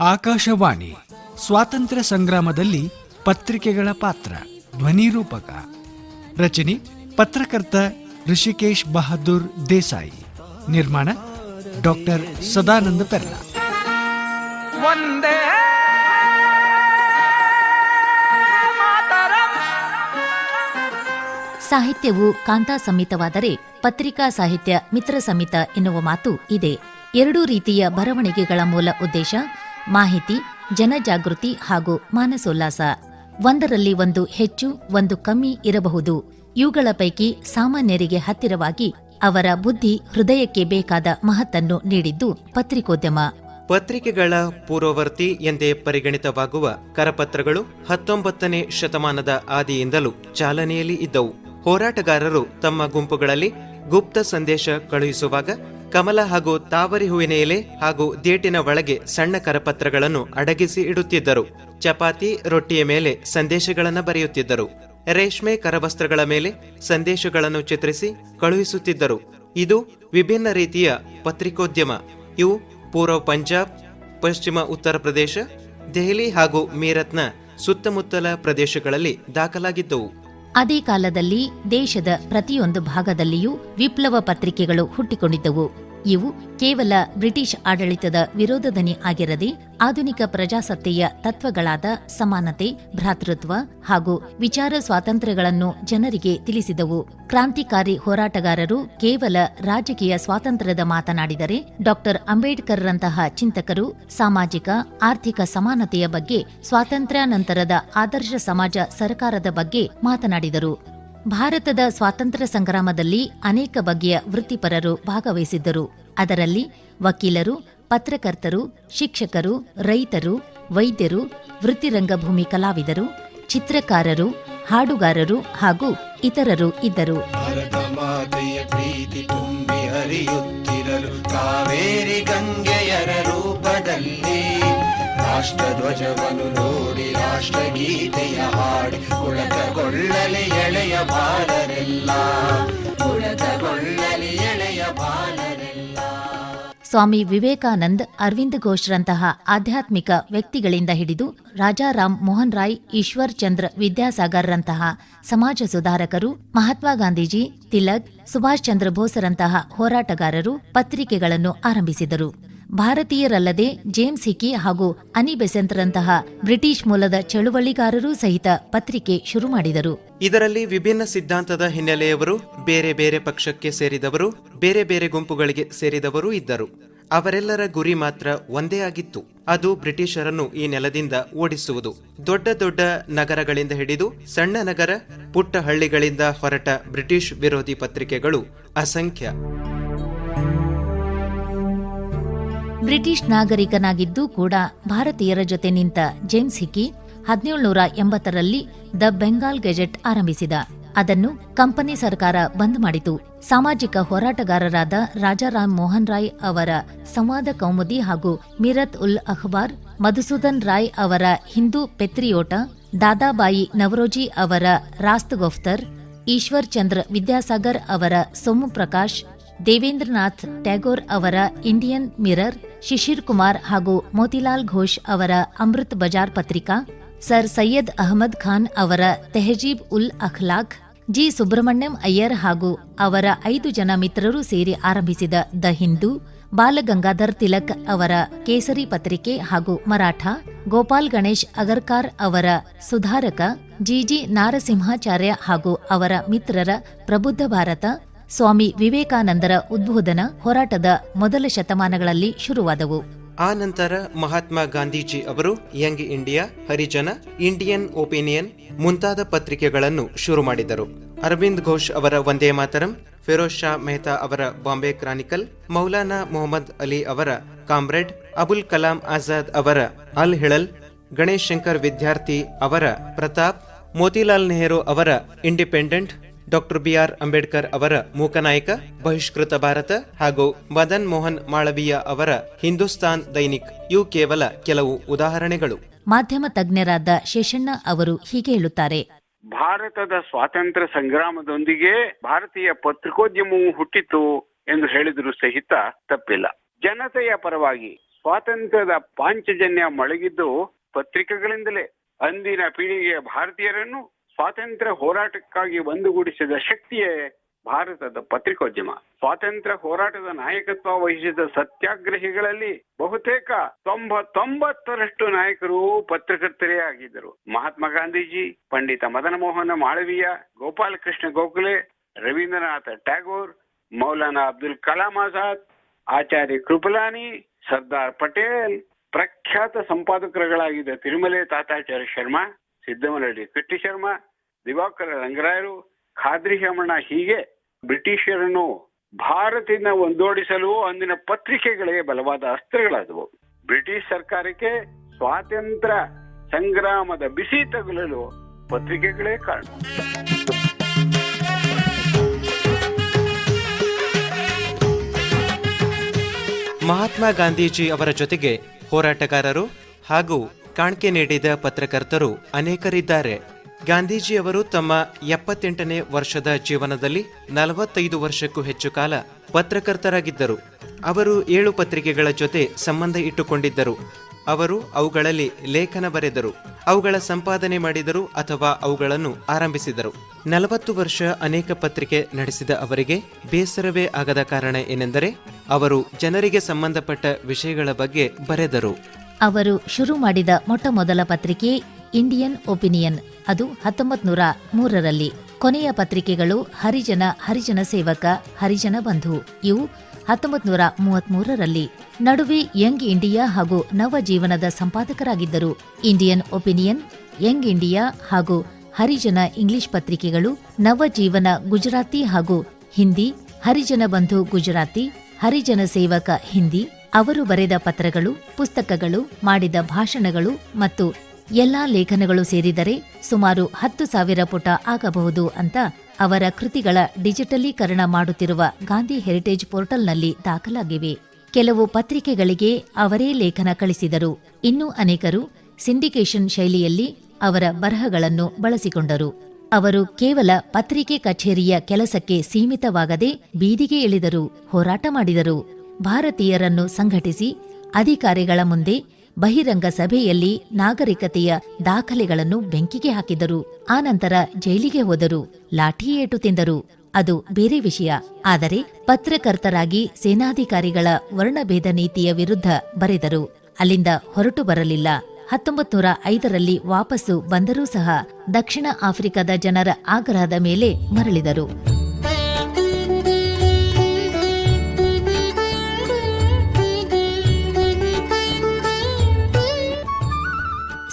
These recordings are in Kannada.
ಆಕಾಶವಾಣಿ ಸ್ವಾತಂತ್ರ್ಯ ಸಂಗ್ರಾಮದಲ್ಲಿ ಪತ್ರಿಕೆಗಳ ಪಾತ್ರ ಧ್ವನಿರೂಪಕ ರಚನೆ ಪತ್ರಕರ್ತ ಋಷಿಕೇಶ್ ಬಹದ್ದೂರ್ ದೇಸಾಯಿ. ನಿರ್ಮಾಣ ಡಾಕ್ಟರ್ ಸದಾನಂದ ಪೆರ್ಲ. ಸಾಹಿತ್ಯವು ಕಾಂತಾ ಸಮಿತವಾದರೆ ಪತ್ರಿಕಾ ಸಾಹಿತ್ಯ ಮಿತ್ರ ಸಮಿತ ಎನ್ನುವ ಮಾತು ಇದೆ. ಎರಡೂ ರೀತಿಯ ಬರವಣಿಗೆಗಳ ಮೂಲ ಉದ್ದೇಶ ಮಾಹಿತಿ, ಜನಜಾಗೃತಿ ಹಾಗೂ ಮಾನಸೋಲ್ಲಾಸ. ಒಂದರಲ್ಲಿ ಒಂದು ಹೆಚ್ಚು, ಒಂದು ಕಮ್ಮಿ ಇರಬಹುದು. ಇವುಗಳ ಪೈಕಿ ಸಾಮಾನ್ಯರಿಗೆ ಹತ್ತಿರವಾಗಿ ಅವರ ಬುದ್ಧಿ ಹೃದಯಕ್ಕೆ ಬೇಕಾದ ಮಹತ್ತನ್ನು ನೀಡಿದ್ದು ಪತ್ರಿಕೋದ್ಯಮ. ಪತ್ರಿಕೆಗಳ ಪೂರ್ವವರ್ತಿ ಎಂದೇ ಪರಿಗಣಿತವಾಗುವ ಕರಪತ್ರಗಳು ಹತ್ತೊಂಬತ್ತನೇ ಶತಮಾನದ ಆದಿಯಿಂದಲೂ ಚಾಲನೆಯಲ್ಲಿ ಇದ್ದವು. ಹೋರಾಟಗಾರರು ತಮ್ಮ ಗುಂಪುಗಳಲ್ಲಿ ಗುಪ್ತ ಸಂದೇಶ ಕಳುಹಿಸುವಾಗ ಕಮಲ ಹಾಗೂ ತಾವರಿ ಹೂವಿನ ಎಲೆ ಹಾಗೂ ದೇಟಿನ ಒಳಗೆ ಸಣ್ಣ ಕರಪತ್ರಗಳನ್ನು ಅಡಗಿಸಿ ಇಡುತ್ತಿದ್ದರು. ಚಪಾತಿ, ರೊಟ್ಟಿಯ ಮೇಲೆ ಸಂದೇಶಗಳನ್ನು ಬರೆಯುತ್ತಿದ್ದರು. ರೇಷ್ಮೆ ಕರವಸ್ತ್ರಗಳ ಮೇಲೆ ಸಂದೇಶಗಳನ್ನು ಚಿತ್ರಿಸಿ ಕಳುಹಿಸುತ್ತಿದ್ದರು. ಇದು ವಿಭಿನ್ನ ರೀತಿಯ ಪತ್ರಿಕೋದ್ಯಮ. ಇವು ಪೂರ್ವ ಪಂಜಾಬ್, ಪಶ್ಚಿಮ ಉತ್ತರ ಪ್ರದೇಶ, ದೆಹಲಿ ಹಾಗೂ ಮೀರತ್ನ ಸುತ್ತಮುತ್ತಲ ಪ್ರದೇಶಗಳಲ್ಲಿ ದಾಖಲಾಗಿದ್ದವು. ಅದೇ ಕಾಲದಲ್ಲಿ ದೇಶದ ಪ್ರತಿಯೊಂದು ಭಾಗದಲ್ಲಿಯೂ ವಿಪ್ಲವ ಪತ್ರಿಕೆಗಳು ಹುಟ್ಟಿಕೊಂಡಿದ್ದವು. ಇವು ಕೇವಲ ಬ್ರಿಟಿಷ್ ಆಡಳಿತದ ವಿರೋಧದನಿ ಆಗಿರದೆ ಆಧುನಿಕ ಪ್ರಜಾಸತ್ತೆಯ ತತ್ವಗಳಾದ ಸಮಾನತೆ, ಭ್ರಾತೃತ್ವ ಹಾಗೂ ವಿಚಾರ ಸ್ವಾತಂತ್ರ್ಯಗಳನ್ನು ಜನರಿಗೆ ತಿಳಿಸಿದವು. ಕ್ರಾಂತಿಕಾರಿ ಹೋರಾಟಗಾರರು ಕೇವಲ ರಾಜಕೀಯ ಸ್ವಾತಂತ್ರ್ಯದ ಮಾತನಾಡಿದರೆ ಡಾಕ್ಟರ್ ಅಂಬೇಡ್ಕರ್ರಂತಹ ಚಿಂತಕರು ಸಾಮಾಜಿಕ, ಆರ್ಥಿಕ ಸಮಾನತೆಯ ಬಗ್ಗೆ, ಸ್ವಾತಂತ್ರ್ಯಾನಂತರದ ಆದರ್ಶ ಸಮಾಜ ಸರ್ಕಾರದ ಬಗ್ಗೆ ಮಾತನಾಡಿದರು. ಭಾರತದ ಸ್ವಾತಂತ್ರ್ಯ ಸಂಗ್ರಾಮದಲ್ಲಿ ಅನೇಕ ಬಗೆಯ ವೃತ್ತಿಪರರು ಭಾಗವಹಿಸಿದ್ದರು. ಅದರಲ್ಲಿ ವಕೀಲರು, ಪತ್ರಕರ್ತರು, ಶಿಕ್ಷಕರು, ರೈತರು, ವೈದ್ಯರು, ವೃತ್ತಿರಂಗಭೂಮಿ ಕಲಾವಿದರು, ಚಿತ್ರಕಾರರು, ಹಾಡುಗಾರರು ಹಾಗೂ ಇತರರು ಇದ್ದರು. ಕಾವೇರಿ ರೂಪದಲ್ಲಿ ರಾಷ್ಟ್ರಧ್ವಜವನ್ನು ನೋಡಿ ರಾಷ್ಟ್ರಗೀತೆಯ ಹಾಡಿ ಕುಳತಗೊಳ್ಳಲಿ ಎಳೆಯ ಬಾಲರೆಲ್ಲ. ಕುಳತಗೊಳ್ಳಲಿ ಎಳೆಯ ಬಾಲರೆಲ್ಲ. ಸ್ವಾಮಿ ವಿವೇಕಾನಂದ್ ಅರವಿಂದ್ ಘೋಷ್ರಂತಹ ಆಧ್ಯಾತ್ಮಿಕ ವ್ಯಕ್ತಿಗಳಿಂದ ಹಿಡಿದು ರಾಜಾರಾಮ್ ಮೋಹನ್ ರಾಯ್, ಈಶ್ವರ್ ಚಂದ್ರ ವಿದ್ಯಾಸಾಗರ್ರಂತಹ ಸಮಾಜ ಸುಧಾರಕರು, ಮಹಾತ್ಮ ಗಾಂಧೀಜಿ, ತಿಲಕ್, ಸುಭಾಷ್ ಚಂದ್ರ ಬೋಸರಂತಹ ಹೋರಾಟಗಾರರು ಪತ್ರಿಕೆಗಳನ್ನು ಆರಂಭಿಸಿದರು. ಭಾರತೀಯರಲ್ಲದೆ ಜೇಮ್ಸ್ ಹಿಕಿ ಹಾಗೂ ಅನಿ ಬೆಸೆಂತ್ರಂತಹ ಬ್ರಿಟಿಷ್ ಮೂಲದ ಚಳುವಳಿಗಾರರೂ ಸಹಿತ ಪತ್ರಿಕೆ ಶುರು ಮಾಡಿದರು. ಇದರಲ್ಲಿ ವಿಭಿನ್ನ ಸಿದ್ಧಾಂತದ ಹಿನ್ನೆಲೆಯವರು, ಬೇರೆ ಬೇರೆ ಪಕ್ಷಕ್ಕೆ ಸೇರಿದವರು, ಬೇರೆ ಬೇರೆ ಗುಂಪುಗಳಿಗೆ ಸೇರಿದವರು ಇದ್ದರು. ಅವರೆಲ್ಲರ ಗುರಿ ಮಾತ್ರ ಒಂದೇ ಆಗಿತ್ತು. ಅದು ಬ್ರಿಟಿಷರನ್ನು ಈ ನೆಲದಿಂದ ಓಡಿಸುವುದು. ದೊಡ್ಡ ದೊಡ್ಡ ನಗರಗಳಿಂದ ಹಿಡಿದು ಸಣ್ಣ ನಗರ, ಪುಟ್ಟ ಹಳ್ಳಿಗಳಿಂದ ಹೊರಟ ಬ್ರಿಟಿಷ್ ವಿರೋಧಿ ಪತ್ರಿಕೆಗಳು ಅಸಂಖ್ಯ. ಬ್ರಿಟಿಷ್ ನಾಗರಿಕನಾಗಿದ್ದೂ ಕೂಡ ಭಾರತೀಯರ ಜೊತೆ ನಿಂತ ಜೇಮ್ಸ್ ಹಿಕಿ ಹದಿನೇಳುನೂರ ಎಂಬತ್ತರಲ್ಲಿ ದ ಬೆಂಗಾಲ್ ಗೆಜೆಟ್ ಆರಂಭಿಸಿದ. ಅದನ್ನು ಕಂಪನಿ ಸರ್ಕಾರ ಬಂದ್ ಮಾಡಿತು. ಸಾಮಾಜಿಕ ಹೋರಾಟಗಾರರಾದ ರಾಜಾರಾಮ್ ಮೋಹನ್ ರಾಯ್ ಅವರ ಸಂವಾದ ಕೌಮುದಿ ಹಾಗೂ ಮಿರತ್ ಉಲ್ ಅಖ್ಬಾರ್, ಮಧುಸೂದನ್ ರಾಯ್ ಅವರ ಹಿಂದೂ ಪೆತ್ರಿಯೋಟ, ದಾದಾಬಾಯಿ ನವರೋಜಿ ಅವರ ರಾಸ್ತ್ ಗೊಫ್ತರ್ ಈಶ್ವರ್ ಚಂದ್ರ ವಿದ್ಯಾಸಾಗರ್ ಅವರ ಸೋಮು ಪ್ರಕಾಶ್ ದೇವೇಂದ್ರನಾಥ್ ಟ್ಯಾಗೋರ್ ಅವರ ಇಂಡಿಯನ್ ಮಿರರ್, ಶಿಶಿರ್ ಕುಮಾರ್ ಹಾಗೂ ಮೋತಿಲಾಲ್ ಘೋಷ್ ಅವರ ಅಮೃತ್ ಬಜಾರ್ ಪತ್ರಿಕಾ, ಸರ್ ಸೈಯದ್ ಅಹಮದ್ ಖಾನ್ ಅವರ ತೆಹಜೀಬ್ ಉಲ್ ಅಖ್ಲಾಕ್, ಜಿ ಸುಬ್ರಹ್ಮಣ್ಯಂ ಅಯ್ಯರ್ ಹಾಗೂ ಅವರ ಐದು ಜನ ಮಿತ್ರರು ಸೇರಿ ಆರಂಭಿಸಿದ ದ ಹಿಂದೂ ಬಾಲಗಂಗಾಧರ್ ತಿಲಕ್ ಅವರ ಕೇಸರಿ ಪತ್ರಿಕೆ ಹಾಗೂ ಮರಾಠ, ಗೋಪಾಲ್ ಗಣೇಶ್ ಅಗರ್ಕಾರ್ ಅವರ ಸುಧಾರಕ ಜಿಜಿ ನಾರಸಿಂಹಾಚಾರ್ಯ ಹಾಗೂ ಅವರ ಮಿತ್ರರ ಪ್ರಬುದ್ಧ ಭಾರತ ಸ್ವಾಮಿ ವಿವೇಕಾನಂದರ ಉದ್ಬೋಧನ ಹೋರಾಟದ ಮೊದಲ ಶತಮಾನಗಳಲ್ಲಿ ಶುರುವಾದವು. ಆ ನಂತರ ಮಹಾತ್ಮ ಗಾಂಧೀಜಿ ಅವರು young India, Harijan, Indian opinion ಮುಂತಾದ ಪತ್ರಿಕೆಗಳನ್ನು ಶುರು ಮಾಡಿದರು. ಅರವಿಂದ್ ಘೋಷ್ ಅವರ ವಂದೇ ಮಾತರಂ ಫಿರೋಜ್ ಶಾ ಮೆಹ್ತಾ ಅವರ ಬಾಂಬೆ ಕ್ರಾನಿಕಲ್ ಮೌಲಾನಾ ಮೊಹಮ್ಮದ್ ಅಲಿ ಅವರ ಕಾಮ್ರೇಡ್ ಅಬುಲ್ ಕಲಾಂ ಆಜಾದ್ ಅವರ ಅಲ್ ಹಿಳಲ್ ಗಣೇಶ್ ಶಂಕರ್ ವಿದ್ಯಾರ್ಥಿ ಅವರ ಪ್ರತಾಪ್ ಮೋತಿಲಾಲ್ ನೆಹರು ಅವರ ಇಂಡಿಪೆಂಡೆಂಟ್ ಡಾಕ್ಟರ್ ಬಿಆರ್ ಅಂಬೇಡ್ಕರ್ ಅವರ ಮೂಕನಾಯಕ ಬಹಿಷ್ಕೃತ ಭಾರತ ಹಾಗೂ ಮದನ್ ಮೋಹನ್ ಮಾಳವೀಯ ಅವರ ಹಿಂದೂಸ್ತಾನ್ ದೈನಿಕ್ ಇವು ಕೇವಲ ಕೆಲವು ಉದಾಹರಣೆಗಳು. ಮಾಧ್ಯಮ ತಜ್ಞರಾದ ಶೇಷಣ್ಣ ಅವರು ಹೀಗೆ ಹೇಳುತ್ತಾರೆ. ಭಾರತದ ಸ್ವಾತಂತ್ರ್ಯ ಸಂಗ್ರಾಮದೊಂದಿಗೆ ಭಾರತೀಯ ಪತ್ರಿಕೋದ್ಯಮವು ಹುಟ್ಟಿತು ಎಂದು ಹೇಳಿದ್ರು ಸಹಿತ ತಪ್ಪಿಲ್ಲ. ಜನತೆಯ ಪರವಾಗಿ ಸ್ವಾತಂತ್ರ್ಯದ ಪಾಂಚಜನ್ಯ ಮೊಳಗಿದ್ದು ಪತ್ರಿಕೆಗಳಿಂದಲೇ ಅಂದಿನ ಪೀಳಿಗೆಯ ಭಾರತೀಯರನ್ನು ಸ್ವಾತಂತ್ರ್ಯ ಹೋರಾಟಕ್ಕಾಗಿ ಒಂದುಗೂಡಿಸಿದ ಶಕ್ತಿಯೇ ಭಾರತದ ಪತ್ರಿಕೋದ್ಯಮ. ಸ್ವಾತಂತ್ರ್ಯ ಹೋರಾಟದ ನಾಯಕತ್ವ ವಹಿಸಿದ ಸತ್ಯಾಗ್ರಹಿಗಳಲ್ಲಿ ಬಹುತೇಕ ತೊಂಬತ್ತೊಂಬತ್ತರಷ್ಟು ನಾಯಕರು ಪತ್ರಕರ್ತರೇ ಆಗಿದ್ದರು ಮಹಾತ್ಮ ಗಾಂಧೀಜಿ, ಪಂಡಿತ ಮದನ ಮೋಹನ ಮಾಳವೀಯ, ಗೋಪಾಲಕೃಷ್ಣ ಗೋಖಲೆ, ರವೀಂದ್ರನಾಥ ಟ್ಯಾಗೋರ್, ಮೌಲಾನಾ ಅಬ್ದುಲ್ ಕಲಾಂ ಆಜಾದ್, ಆಚಾರ್ಯ ಕೃಪಲಾನಿ, ಸರ್ದಾರ್ ಪಟೇಲ್, ಪ್ರಖ್ಯಾತ ಸಂಪಾದಕರುಗಳಾಗಿದ್ದ ತಿರುಮಲೆ ತಾತಾಚಾರ್ಯ ಶರ್ಮಾ ಸಿದ್ದಮರಳ್ಳಿ ಕಿಟ್ಟಿ ಶರ್ಮ, ದಿವಾಕರ ರಂಗರಾಯರು, ಖಾದ್ರಿ ಶಮಣ ಹೀಗೆ ಬ್ರಿಟಿಷರನ್ನು ಭಾರತದಿಂದ ಒಂದೋಡಿಸಲು ಅಂದಿನ ಪತ್ರಿಕೆಗಳಿಗೆ ಬಲವಾದ ಅಸ್ತ್ರಗಳಾದವು. ಬ್ರಿಟಿಷ್ ಸರ್ಕಾರಕ್ಕೆ ಸ್ವಾತಂತ್ರ್ಯ ಸಂಗ್ರಾಮದ ಬಿಸಿ ತಗುಲಲು ಪತ್ರಿಕೆಗಳೇ ಕಾರಣ. ಮಹಾತ್ಮ ಗಾಂಧೀಜಿ ಅವರ ಜೊತೆಗೆ ಹೋರಾಟಗಾರರು ಹಾಗೂ ಕಾಣಿಕೆ ನೀಡಿದ ಪತ್ರಕರ್ತರು ಅನೇಕರಿದ್ದಾರೆ. ಗಾಂಧೀಜಿಯವರು ತಮ್ಮ ಎಪ್ಪತ್ತೆಂಟನೇ ವರ್ಷದ ಜೀವನದಲ್ಲಿ ನಲವತ್ತೈದು ವರ್ಷಕ್ಕೂ ಹೆಚ್ಚು ಕಾಲ ಪತ್ರಕರ್ತರಾಗಿದ್ದರು. ಅವರು ಏಳು ಪತ್ರಿಕೆಗಳ ಜೊತೆ ಸಂಬಂಧ ಇಟ್ಟುಕೊಂಡಿದ್ದರು. ಅವರು ಅವುಗಳಲ್ಲಿ ಲೇಖನ ಬರೆದರು, ಅವುಗಳ ಸಂಪಾದನೆ ಮಾಡಿದರು ಅಥವಾ ಅವುಗಳನ್ನು ಆರಂಭಿಸಿದರು. ನಲವತ್ತು ವರ್ಷ ಅನೇಕ ಪತ್ರಿಕೆ ನಡೆಸಿದ ಅವರಿಗೆ ಬೇಸರವೇ ಆಗದ ಕಾರಣ ಏನೆಂದರೆ, ಅವರು ಜನರಿಗೆ ಸಂಬಂಧಪಟ್ಟ ವಿಷಯಗಳ ಬಗ್ಗೆ ಬರೆದರು. ಅವರು ಶುರು ಮಾಡಿದ ಮೊಟ್ಟಮೊದಲ ಪತ್ರಿಕೆ ಇಂಡಿಯನ್ ಒಪಿನಿಯನ್, ಅದು ಹತ್ತೊಂಬತ್ ನೂರ ಮೂರರಲ್ಲಿ. ಕೊನೆಯ ಪತ್ರಿಕೆಗಳು ಹರಿಜನ ಹರಿಜನ ಸೇವಕ, ಹರಿಜನ ಬಂಧು, ಇವು ಹತ್ತೊಂಬತ್ ನೂರ ಮೂವತ್ಮೂರರಲ್ಲಿ. ನಡುವೆ ಯಂಗ್ ಇಂಡಿಯಾ ಹಾಗೂ ನವ ಜೀವನದ ಸಂಪಾದಕರಾಗಿದ್ದರು. ಇಂಡಿಯನ್ ಒಪಿನಿಯನ್, ಯಂಗ್ ಇಂಡಿಯಾ ಹಾಗೂ ಹರಿಜನ ಇಂಗ್ಲಿಷ್ ಪತ್ರಿಕೆಗಳು ನವ ಜೀವನ ಗುಜರಾತಿ ಹಾಗೂ ಹಿಂದಿ, ಹರಿಜನ ಬಂಧು ಗುಜರಾತಿ, ಹರಿಜನ ಸೇವಕ ಹಿಂದಿ ಅವರು ಬರೆದ ಪತ್ರಗಳು, ಪುಸ್ತಕಗಳು, ಮಾಡಿದ ಭಾಷಣಗಳು ಮತ್ತು ಎಲ್ಲಾ ಲೇಖನಗಳು ಸೇರಿದರೆ ಸುಮಾರು ಹತ್ತು ಸಾವಿರ ಪುಟ ಆಗಬಹುದು ಅಂತ ಅವರ ಕೃತಿಗಳ ಡಿಜಿಟಲೀಕರಣ ಮಾಡುತ್ತಿರುವ ಗಾಂಧಿ ಹೆರಿಟೇಜ್ ಪೋರ್ಟಲ್ನಲ್ಲಿ ದಾಖಲಾಗಿವೆ. ಕೆಲವು ಪತ್ರಿಕೆಗಳಿಗೆ ಅವರೇ ಲೇಖನ ಕಳಿಸಿದರು. ಇನ್ನೂ ಅನೇಕರು ಸಿಂಡಿಕೇಶನ್ ಶೈಲಿಯಲ್ಲಿ ಅವರ ಬರಹಗಳನ್ನು ಬಳಸಿಕೊಂಡರು. ಅವರು ಕೇವಲ ಪತ್ರಿಕೆ ಕಚೇರಿಯ ಕೆಲಸಕ್ಕೆ ಸೀಮಿತವಾಗದೆ ಬೀದಿಗೆ ಇಳಿದರು, ಹೋರಾಟ ಮಾಡಿದರು. ಭಾರತೀಯರನ್ನು ಸಂಘಟಿಸಿ ಅಧಿಕಾರಿಗಳ ಮುಂದೆ ಬಹಿರಂಗ ಸಭೆಯಲ್ಲಿ ನಾಗರಿಕತೆಯ ದಾಖಲೆಗಳನ್ನು ಬೆಂಕಿಗೆ ಹಾಕಿದರು. ಆನಂತರ ಜೈಲಿಗೆ ಹೋದರು. ಲಾಠಿ ಏಟು ತಿಂದರು. ಅದು ಬೇರೆ ವಿಷಯ. ಆದರೆ ಪತ್ರಕರ್ತರಾಗಿ ಸೇನಾಧಿಕಾರಿಗಳ ವರ್ಣಭೇದ ನೀತಿಯ ವಿರುದ್ಧ ಬರೆದರು. ಅಲ್ಲಿಂದ ಹೊರಟು ಬರಲಿಲ್ಲ. ಹತ್ತೊಂಬತ್ ನೂರ ಐದರಲ್ಲಿ ವಾಪಸ್ಸು ಬಂದರೂ ಸಹ ದಕ್ಷಿಣ ಆಫ್ರಿಕಾದ ಜನರ ಆಗ್ರಹದ ಮೇಲೆ ಮರಳಿದರು.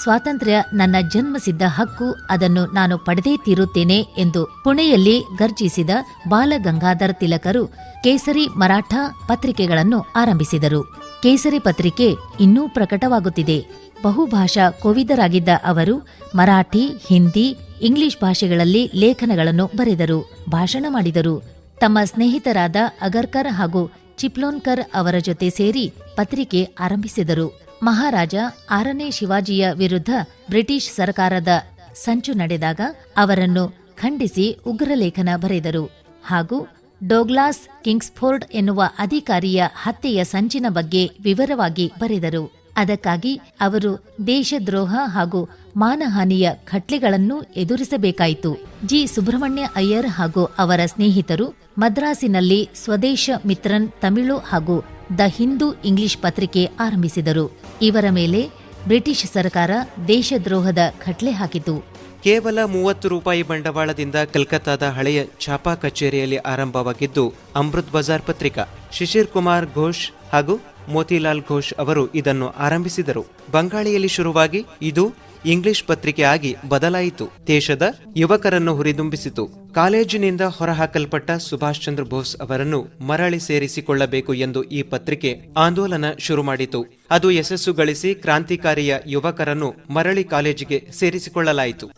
ಸ್ವಾತಂತ್ರ್ಯ ನನ್ನ ಜನ್ಮಸಿದ್ಧ ಹಕ್ಕು, ಅದನ್ನು ನಾನು ಪಡೆದೇ ತೀರುತ್ತೇನೆ ಎಂದು ಪುಣೆಯಲ್ಲಿ ಗರ್ಜಿಸಿದ ಬಾಲಗಂಗಾಧರ್ ತಿಲಕರು ಕೇಸರಿ ಮರಾಠ ಪತ್ರಿಕೆಗಳನ್ನು ಆರಂಭಿಸಿದರು. ಕೇಸರಿ ಪತ್ರಿಕೆ ಇನ್ನೂ ಪ್ರಕಟವಾಗುತ್ತಿದೆ. ಬಹುಭಾಷಾ ಕೋವಿದರಾಗಿದ್ದ ಅವರು ಮರಾಠಿ, ಹಿಂದಿ, ಇಂಗ್ಲಿಷ್ ಭಾಷೆಗಳಲ್ಲಿ ಲೇಖನಗಳನ್ನು ಬರೆದರು, ಭಾಷಣ ಮಾಡಿದರು. ತಮ್ಮ ಸ್ನೇಹಿತರಾದ ಅಗರ್ಕರ್ ಹಾಗೂ ಚಿಪ್ಲೋನ್ಕರ್ ಅವರ ಜೊತೆ ಸೇರಿ ಪತ್ರಿಕೆ ಆರಂಭಿಸಿದರು. ಮಹಾರಾಜ ಆರನೇ ಶಿವಾಜಿಯ ವಿರುದ್ಧ ಬ್ರಿಟಿಷ್ ಸರ್ಕಾರದ ಸಂಚು ನಡೆದಾಗ ಅವರನ್ನು ಖಂಡಿಸಿ ಉಗ್ರಲೇಖನ ಬರೆದರು. ಹಾಗೂ ಡೋಗ್ಲಾಸ್ ಕಿಂಗ್ಸ್ಫೋರ್ಡ್ ಎನ್ನುವ ಅಧಿಕಾರಿಯ ಹತ್ಯೆಯ ಸಂಚಿನ ಬಗ್ಗೆ ವಿವರವಾಗಿ ಬರೆದರು. ಅದಕ್ಕಾಗಿ ಅವರು ದೇಶದ್ರೋಹ ಹಾಗೂ ಮಾನಹಾನಿಯ ಖಟ್ಲೆಗಳನ್ನು ಎದುರಿಸಬೇಕಾಯಿತು. ಜಿ. ಸುಬ್ರಹ್ಮಣ್ಯ ಅಯ್ಯರ್ ಹಾಗೂ ಅವರ ಸ್ನೇಹಿತರು ಮದ್ರಾಸಿನಲ್ಲಿ ಸ್ವದೇಶ ಮಿತ್ರನ್ ತಮಿಳು ಹಾಗೂ ದ ಹಿಂದೂ ಇಂಗ್ಲಿಷ್ ಪತ್ರಿಕೆ ಆರಂಭಿಸಿದರು. ಇವರ ಮೇಲೆ ಬ್ರಿಟಿಷ್ ಸರ್ಕಾರ ದೇಶದ್ರೋಹದ ಖಟ್ಲೆ ಹಾಕಿತು. ಕೇವಲ ಮೂವತ್ತು ರೂಪಾಯಿ ಬಂಡವಾಳದಿಂದ ಕಲ್ಕತ್ತಾದ ಹಳೆಯ ಛಾಪಾ ಕಚೇರಿಯಲ್ಲಿ ಆರಂಭವಾಗಿದ್ದು ಅಮೃತ್ ಬಜಾರ್ ಪತ್ರಿಕಾ. ಶಿಶಿರ್ ಕುಮಾರ್ ಘೋಷ್ ಹಾಗೂ ಮೋತಿಲಾಲ್ ಘೋಷ್ ಅವರು ಇದನ್ನು ಆರಂಭಿಸಿದರು. ಬಂಗಾಳಿಯಲ್ಲಿ ಶುರುವಾಗಿ ಇದು ಇಂಗ್ಲಿಷ್ ಪತ್ರಿಕೆ ಆಗಿ ಬದಲಾಯಿತು. ದೇಶದ ಯುವಕರನ್ನು ಹುರಿದುಂಬಿಸಿತು. ಕಾಲೇಜಿನಿಂದ ಹೊರಹಾಕಲ್ಪಟ್ಟ ಸುಭಾಷ್ ಚಂದ್ರ ಬೋಸ್ ಅವರನ್ನು ಮರಳಿ ಸೇರಿಸಿಕೊಳ್ಳಬೇಕು ಎಂದು ಈ ಪತ್ರಿಕೆ ಆಂದೋಲನ ಶುರು ಮಾಡಿತು. ಅದು ಯಶಸ್ಸು ಗಳಿಸಿ ಕ್ರಾಂತಿಕಾರಿಯ ಯುವಕರನ್ನು ಮರಳಿ ಕಾಲೇಜಿಗೆ ಸೇರಿಸಿಕೊಳ್ಳಲಾಯಿತು.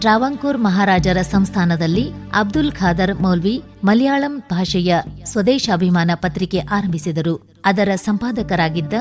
ಟ್ರಾವಂಕೂರ್ ಮಹಾರಾಜರ ಸಂಸ್ಥಾನದಲ್ಲಿ ಅಬ್ದುಲ್ ಖಾದರ್ ಮೌಲ್ವಿ ಮಲಯಾಳಂ ಭಾಷೆಯ ಸ್ವದೇಶಾಭಿಮಾನ ಪತ್ರಿಕೆ ಆರಂಭಿಸಿದರು. ಅದರ ಸಂಪಾದಕರಾಗಿದ್ದ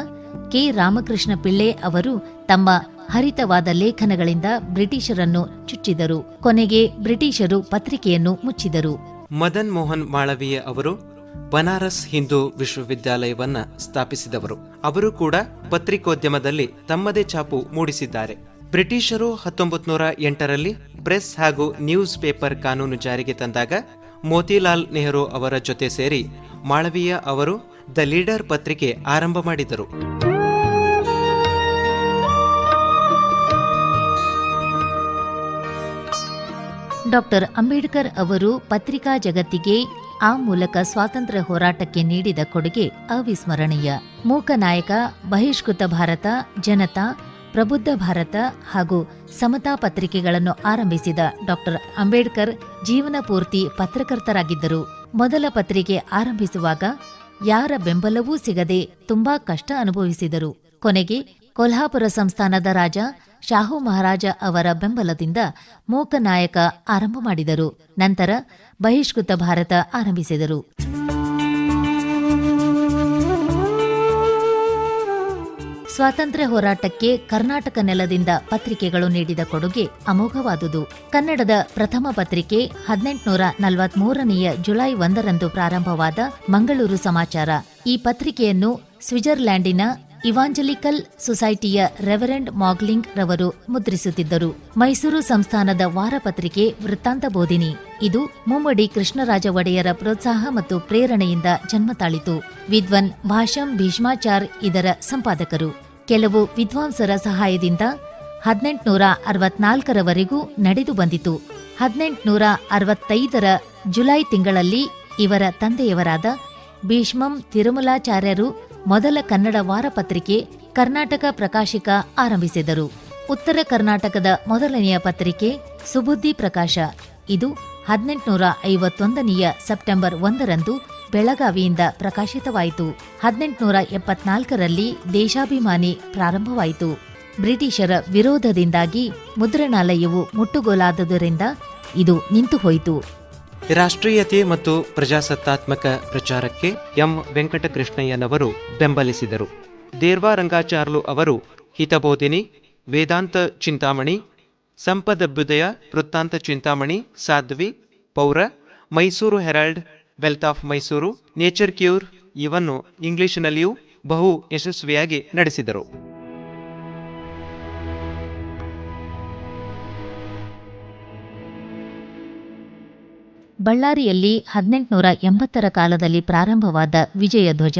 ಕೆ. ರಾಮಕೃಷ್ಣ ಪಿಳ್ಳೆ ಅವರು ತಮ್ಮ ಹರಿತವಾದ ಲೇಖನಗಳಿಂದ ಬ್ರಿಟಿಷರನ್ನು ಚುಚ್ಚಿದರು. ಕೊನೆಗೆ ಬ್ರಿಟಿಷರು ಪತ್ರಿಕೆಯನ್ನು ಮುಚ್ಚಿದರು. ಮದನ್ ಮೋಹನ್ ಮಾಳವೀಯ ಅವರು ಬನಾರಸ್ ಹಿಂದೂ ವಿಶ್ವವಿದ್ಯಾಲಯವನ್ನ ಸ್ಥಾಪಿಸಿದವರು. ಅವರು ಕೂಡ ಪತ್ರಿಕೋದ್ಯಮದಲ್ಲಿ ತಮ್ಮದೇ ಛಾಪು ಮೂಡಿಸಿದ್ದಾರೆ. ಬ್ರಿಟಿಷರು ಹತ್ತೊಂಬತ್ತು ನೂರ ಎಂಟರಲ್ಲಿ ಪ್ರೆಸ್ ಹಾಗೂ ನ್ಯೂಸ್ ಪೇಪರ್ ಕಾನೂನು ಜಾರಿಗೆ ತಂದಾಗ ಮೋತಿಲಾಲ್ ನೆಹರು ಅವರ ಜೊತೆ ಸೇರಿ ಮಾಳವೀಯ ಅವರು ದ ಲೀಡರ್ ಪತ್ರಿಕೆ ಆರಂಭ ಮಾಡಿದರು. ಡಾಕ್ಟರ್ ಅಂಬೇಡ್ಕರ್ ಅವರು ಪತ್ರಿಕಾ ಜಗತ್ತಿಗೆ ಆ ಮೂಲಕ ಸ್ವಾತಂತ್ರ್ಯ ಹೋರಾಟಕ್ಕೆ ನೀಡಿದ ಕೊಡುಗೆ ಅವಿಸ್ಮರಣೀಯ. ಮೂಕ ನಾಯಕ, ಬಹಿಷ್ಕೃತ ಭಾರತ, ಜನತಾ, ಪ್ರಬುದ್ಧ ಭಾರತ ಹಾಗೂ ಸಮತಾ ಪತ್ರಿಕೆಗಳನ್ನು ಆರಂಭಿಸಿದ ಡಾಕ್ಟರ್ ಅಂಬೇಡ್ಕರ್ ಜೀವನ ಪೂರ್ತಿ ಪತ್ರಕರ್ತರಾಗಿದ್ದರು. ಮೊದಲ ಪತ್ರಿಕೆ ಆರಂಭಿಸುವಾಗ ಯಾರ ಬೆಂಬಲವೂ ಸಿಗದೆ ತುಂಬಾ ಕಷ್ಟ ಅನುಭವಿಸಿದರು. ಕೊನೆಗೆ ಕೊಲ್ಹಾಪುರ ಸಂಸ್ಥಾನದ ರಾಜ ಶಾಹು ಮಹಾರಾಜ ಅವರ ಬೆಂಬಲದಿಂದ ಮೂಕನಾಯಕ ಆರಂಭ ಮಾಡಿದರು. ನಂತರ ಬಹಿಷ್ಕೃತ ಭಾರತ ಆರಂಭಿಸಿದರು. ಸ್ವಾತಂತ್ರ್ಯ ಹೋರಾಟಕ್ಕೆ ಕರ್ನಾಟಕ ನೆಲದಿಂದ ಪತ್ರಿಕೆಗಳು ನೀಡಿದ ಕೊಡುಗೆ ಅಮೋಘವಾದುದು. ಕನ್ನಡದ ಪ್ರಥಮ ಪತ್ರಿಕೆ ಹದಿನೆಂಟುನೂರ ನಲವತ್ಮೂರನೆಯ ಜುಲೈ ಒಂದರಂದು ಪ್ರಾರಂಭವಾದ ಮಂಗಳೂರು ಸಮಾಚಾರ. ಈ ಪತ್ರಿಕೆಯನ್ನು ಸ್ವಿಟ್ಜರ್ಲ್ಯಾಂಡಿನ ಇವಾಂಜಲಿಕಲ್ ಸೊಸೈಟಿಯ ರೆವರೆಂಡ್ ಮಾಗ್ಲಿಂಗ್ ರವರು ಮುದ್ರಿಸುತ್ತಿದ್ದರು. ಮೈಸೂರು ಸಂಸ್ಥಾನದ ವಾರಪತ್ರಿಕೆ ವೃತ್ತಾಂತ ಬೋಧಿನಿ. ಇದು ಮುಮ್ಮಡಿ ಕೃಷ್ಣರಾಜ ಒಡೆಯರ ಪ್ರೋತ್ಸಾಹ ಮತ್ತು ಪ್ರೇರಣೆಯಿಂದ ಜನ್ಮತಾಳಿತು. ವಿದ್ವಾನ್ ವಿದ್ವನ್ ಭಾಷಂ ಭೀಷ್ಮಾಚಾರ್ ಇದರ ಸಂಪಾದಕರು. ಕೆಲವು ವಿದ್ವಾಂಸರ ಸಹಾಯದಿಂದ ಹದಿನೆಂಟುನೂರ ಅರವತ್ನಾಲ್ಕರವರೆಗೂ ನಡೆದು ಬಂದಿತು. ಹದಿನೆಂಟುನೂರ ಅರವತ್ತೈದರ ಜುಲೈ ತಿಂಗಳಲ್ಲಿ ಇವರ ತಂದೆಯವರಾದ ಭೀಷ್ಮಂ ತಿರುಮಲಾಚಾರ್ಯರು ಮೊದಲ ಕನ್ನಡ ವಾರಪತ್ರಿಕೆ ಕರ್ನಾಟಕ ಪ್ರಕಾಶಿಕ ಆರಂಭಿಸಿದರು. ಉತ್ತರ ಕರ್ನಾಟಕದ ಮೊದಲನೆಯ ಪತ್ರಿಕೆ ಸುಬುದ್ದಿ ಪ್ರಕಾಶ. ಇದು ಹದಿನೆಂಟುನೂರ ಐವತ್ತೊಂದನೆಯ ಸೆಪ್ಟೆಂಬರ್ ಒಂದರಂದು ಬೆಳಗಾವಿಯಿಂದ ಪ್ರಕಾಶಿತವಾಯಿತು. ಹದಿನೆಂಟುನೂರ ಎಪ್ಪತ್ನಾಲ್ಕರಲ್ಲಿ ದೇಶಾಭಿಮಾನಿ ಪ್ರಾರಂಭವಾಯಿತು. ಬ್ರಿಟಿಷರ ವಿರೋಧದಿಂದಾಗಿ ಮುದ್ರಣಾಲಯವು ಮುಟ್ಟುಗೋಲಾದುದರಿಂದ ಇದು ನಿಂತು ಹೋಯಿತು ರಾಷ್ಟ್ರೀಯತೆ ಮತ್ತು ಪ್ರಜಾಸತ್ತಾತ್ಮಕ ಪ್ರಚಾರಕ್ಕೆ ಎಂ. ವೆಂಕಟಕೃಷ್ಣಯ್ಯನವರು ಬೆಂಬಲಿಸಿದರು. ದೇರ್ವಾ ರಂಗಾಚಾರ್ಲು ಅವರು ಹಿತಬೋಧಿನಿ, ವೇದಾಂತ Chintamani ಸಂಪದಭ್ಯುದಯ Vrittanta Chintamani, Sadhvi, Paura, Mysore herald wealth of Mysore nature cure ಇವನ್ನು ಇಂಗ್ಲಿಷಿನಲ್ಲಿಯೂ ಬಹು ಯಶಸ್ವಿಯಾಗಿ ನಡೆಸಿದರು. ಬಳ್ಳಾರಿಯಲ್ಲಿ ಹದಿನೆಂಟುನೂರ ಎಂಬತ್ತರ ಕಾಲದಲ್ಲಿ ಪ್ರಾರಂಭವಾದ ವಿಜಯ ಧ್ವಜ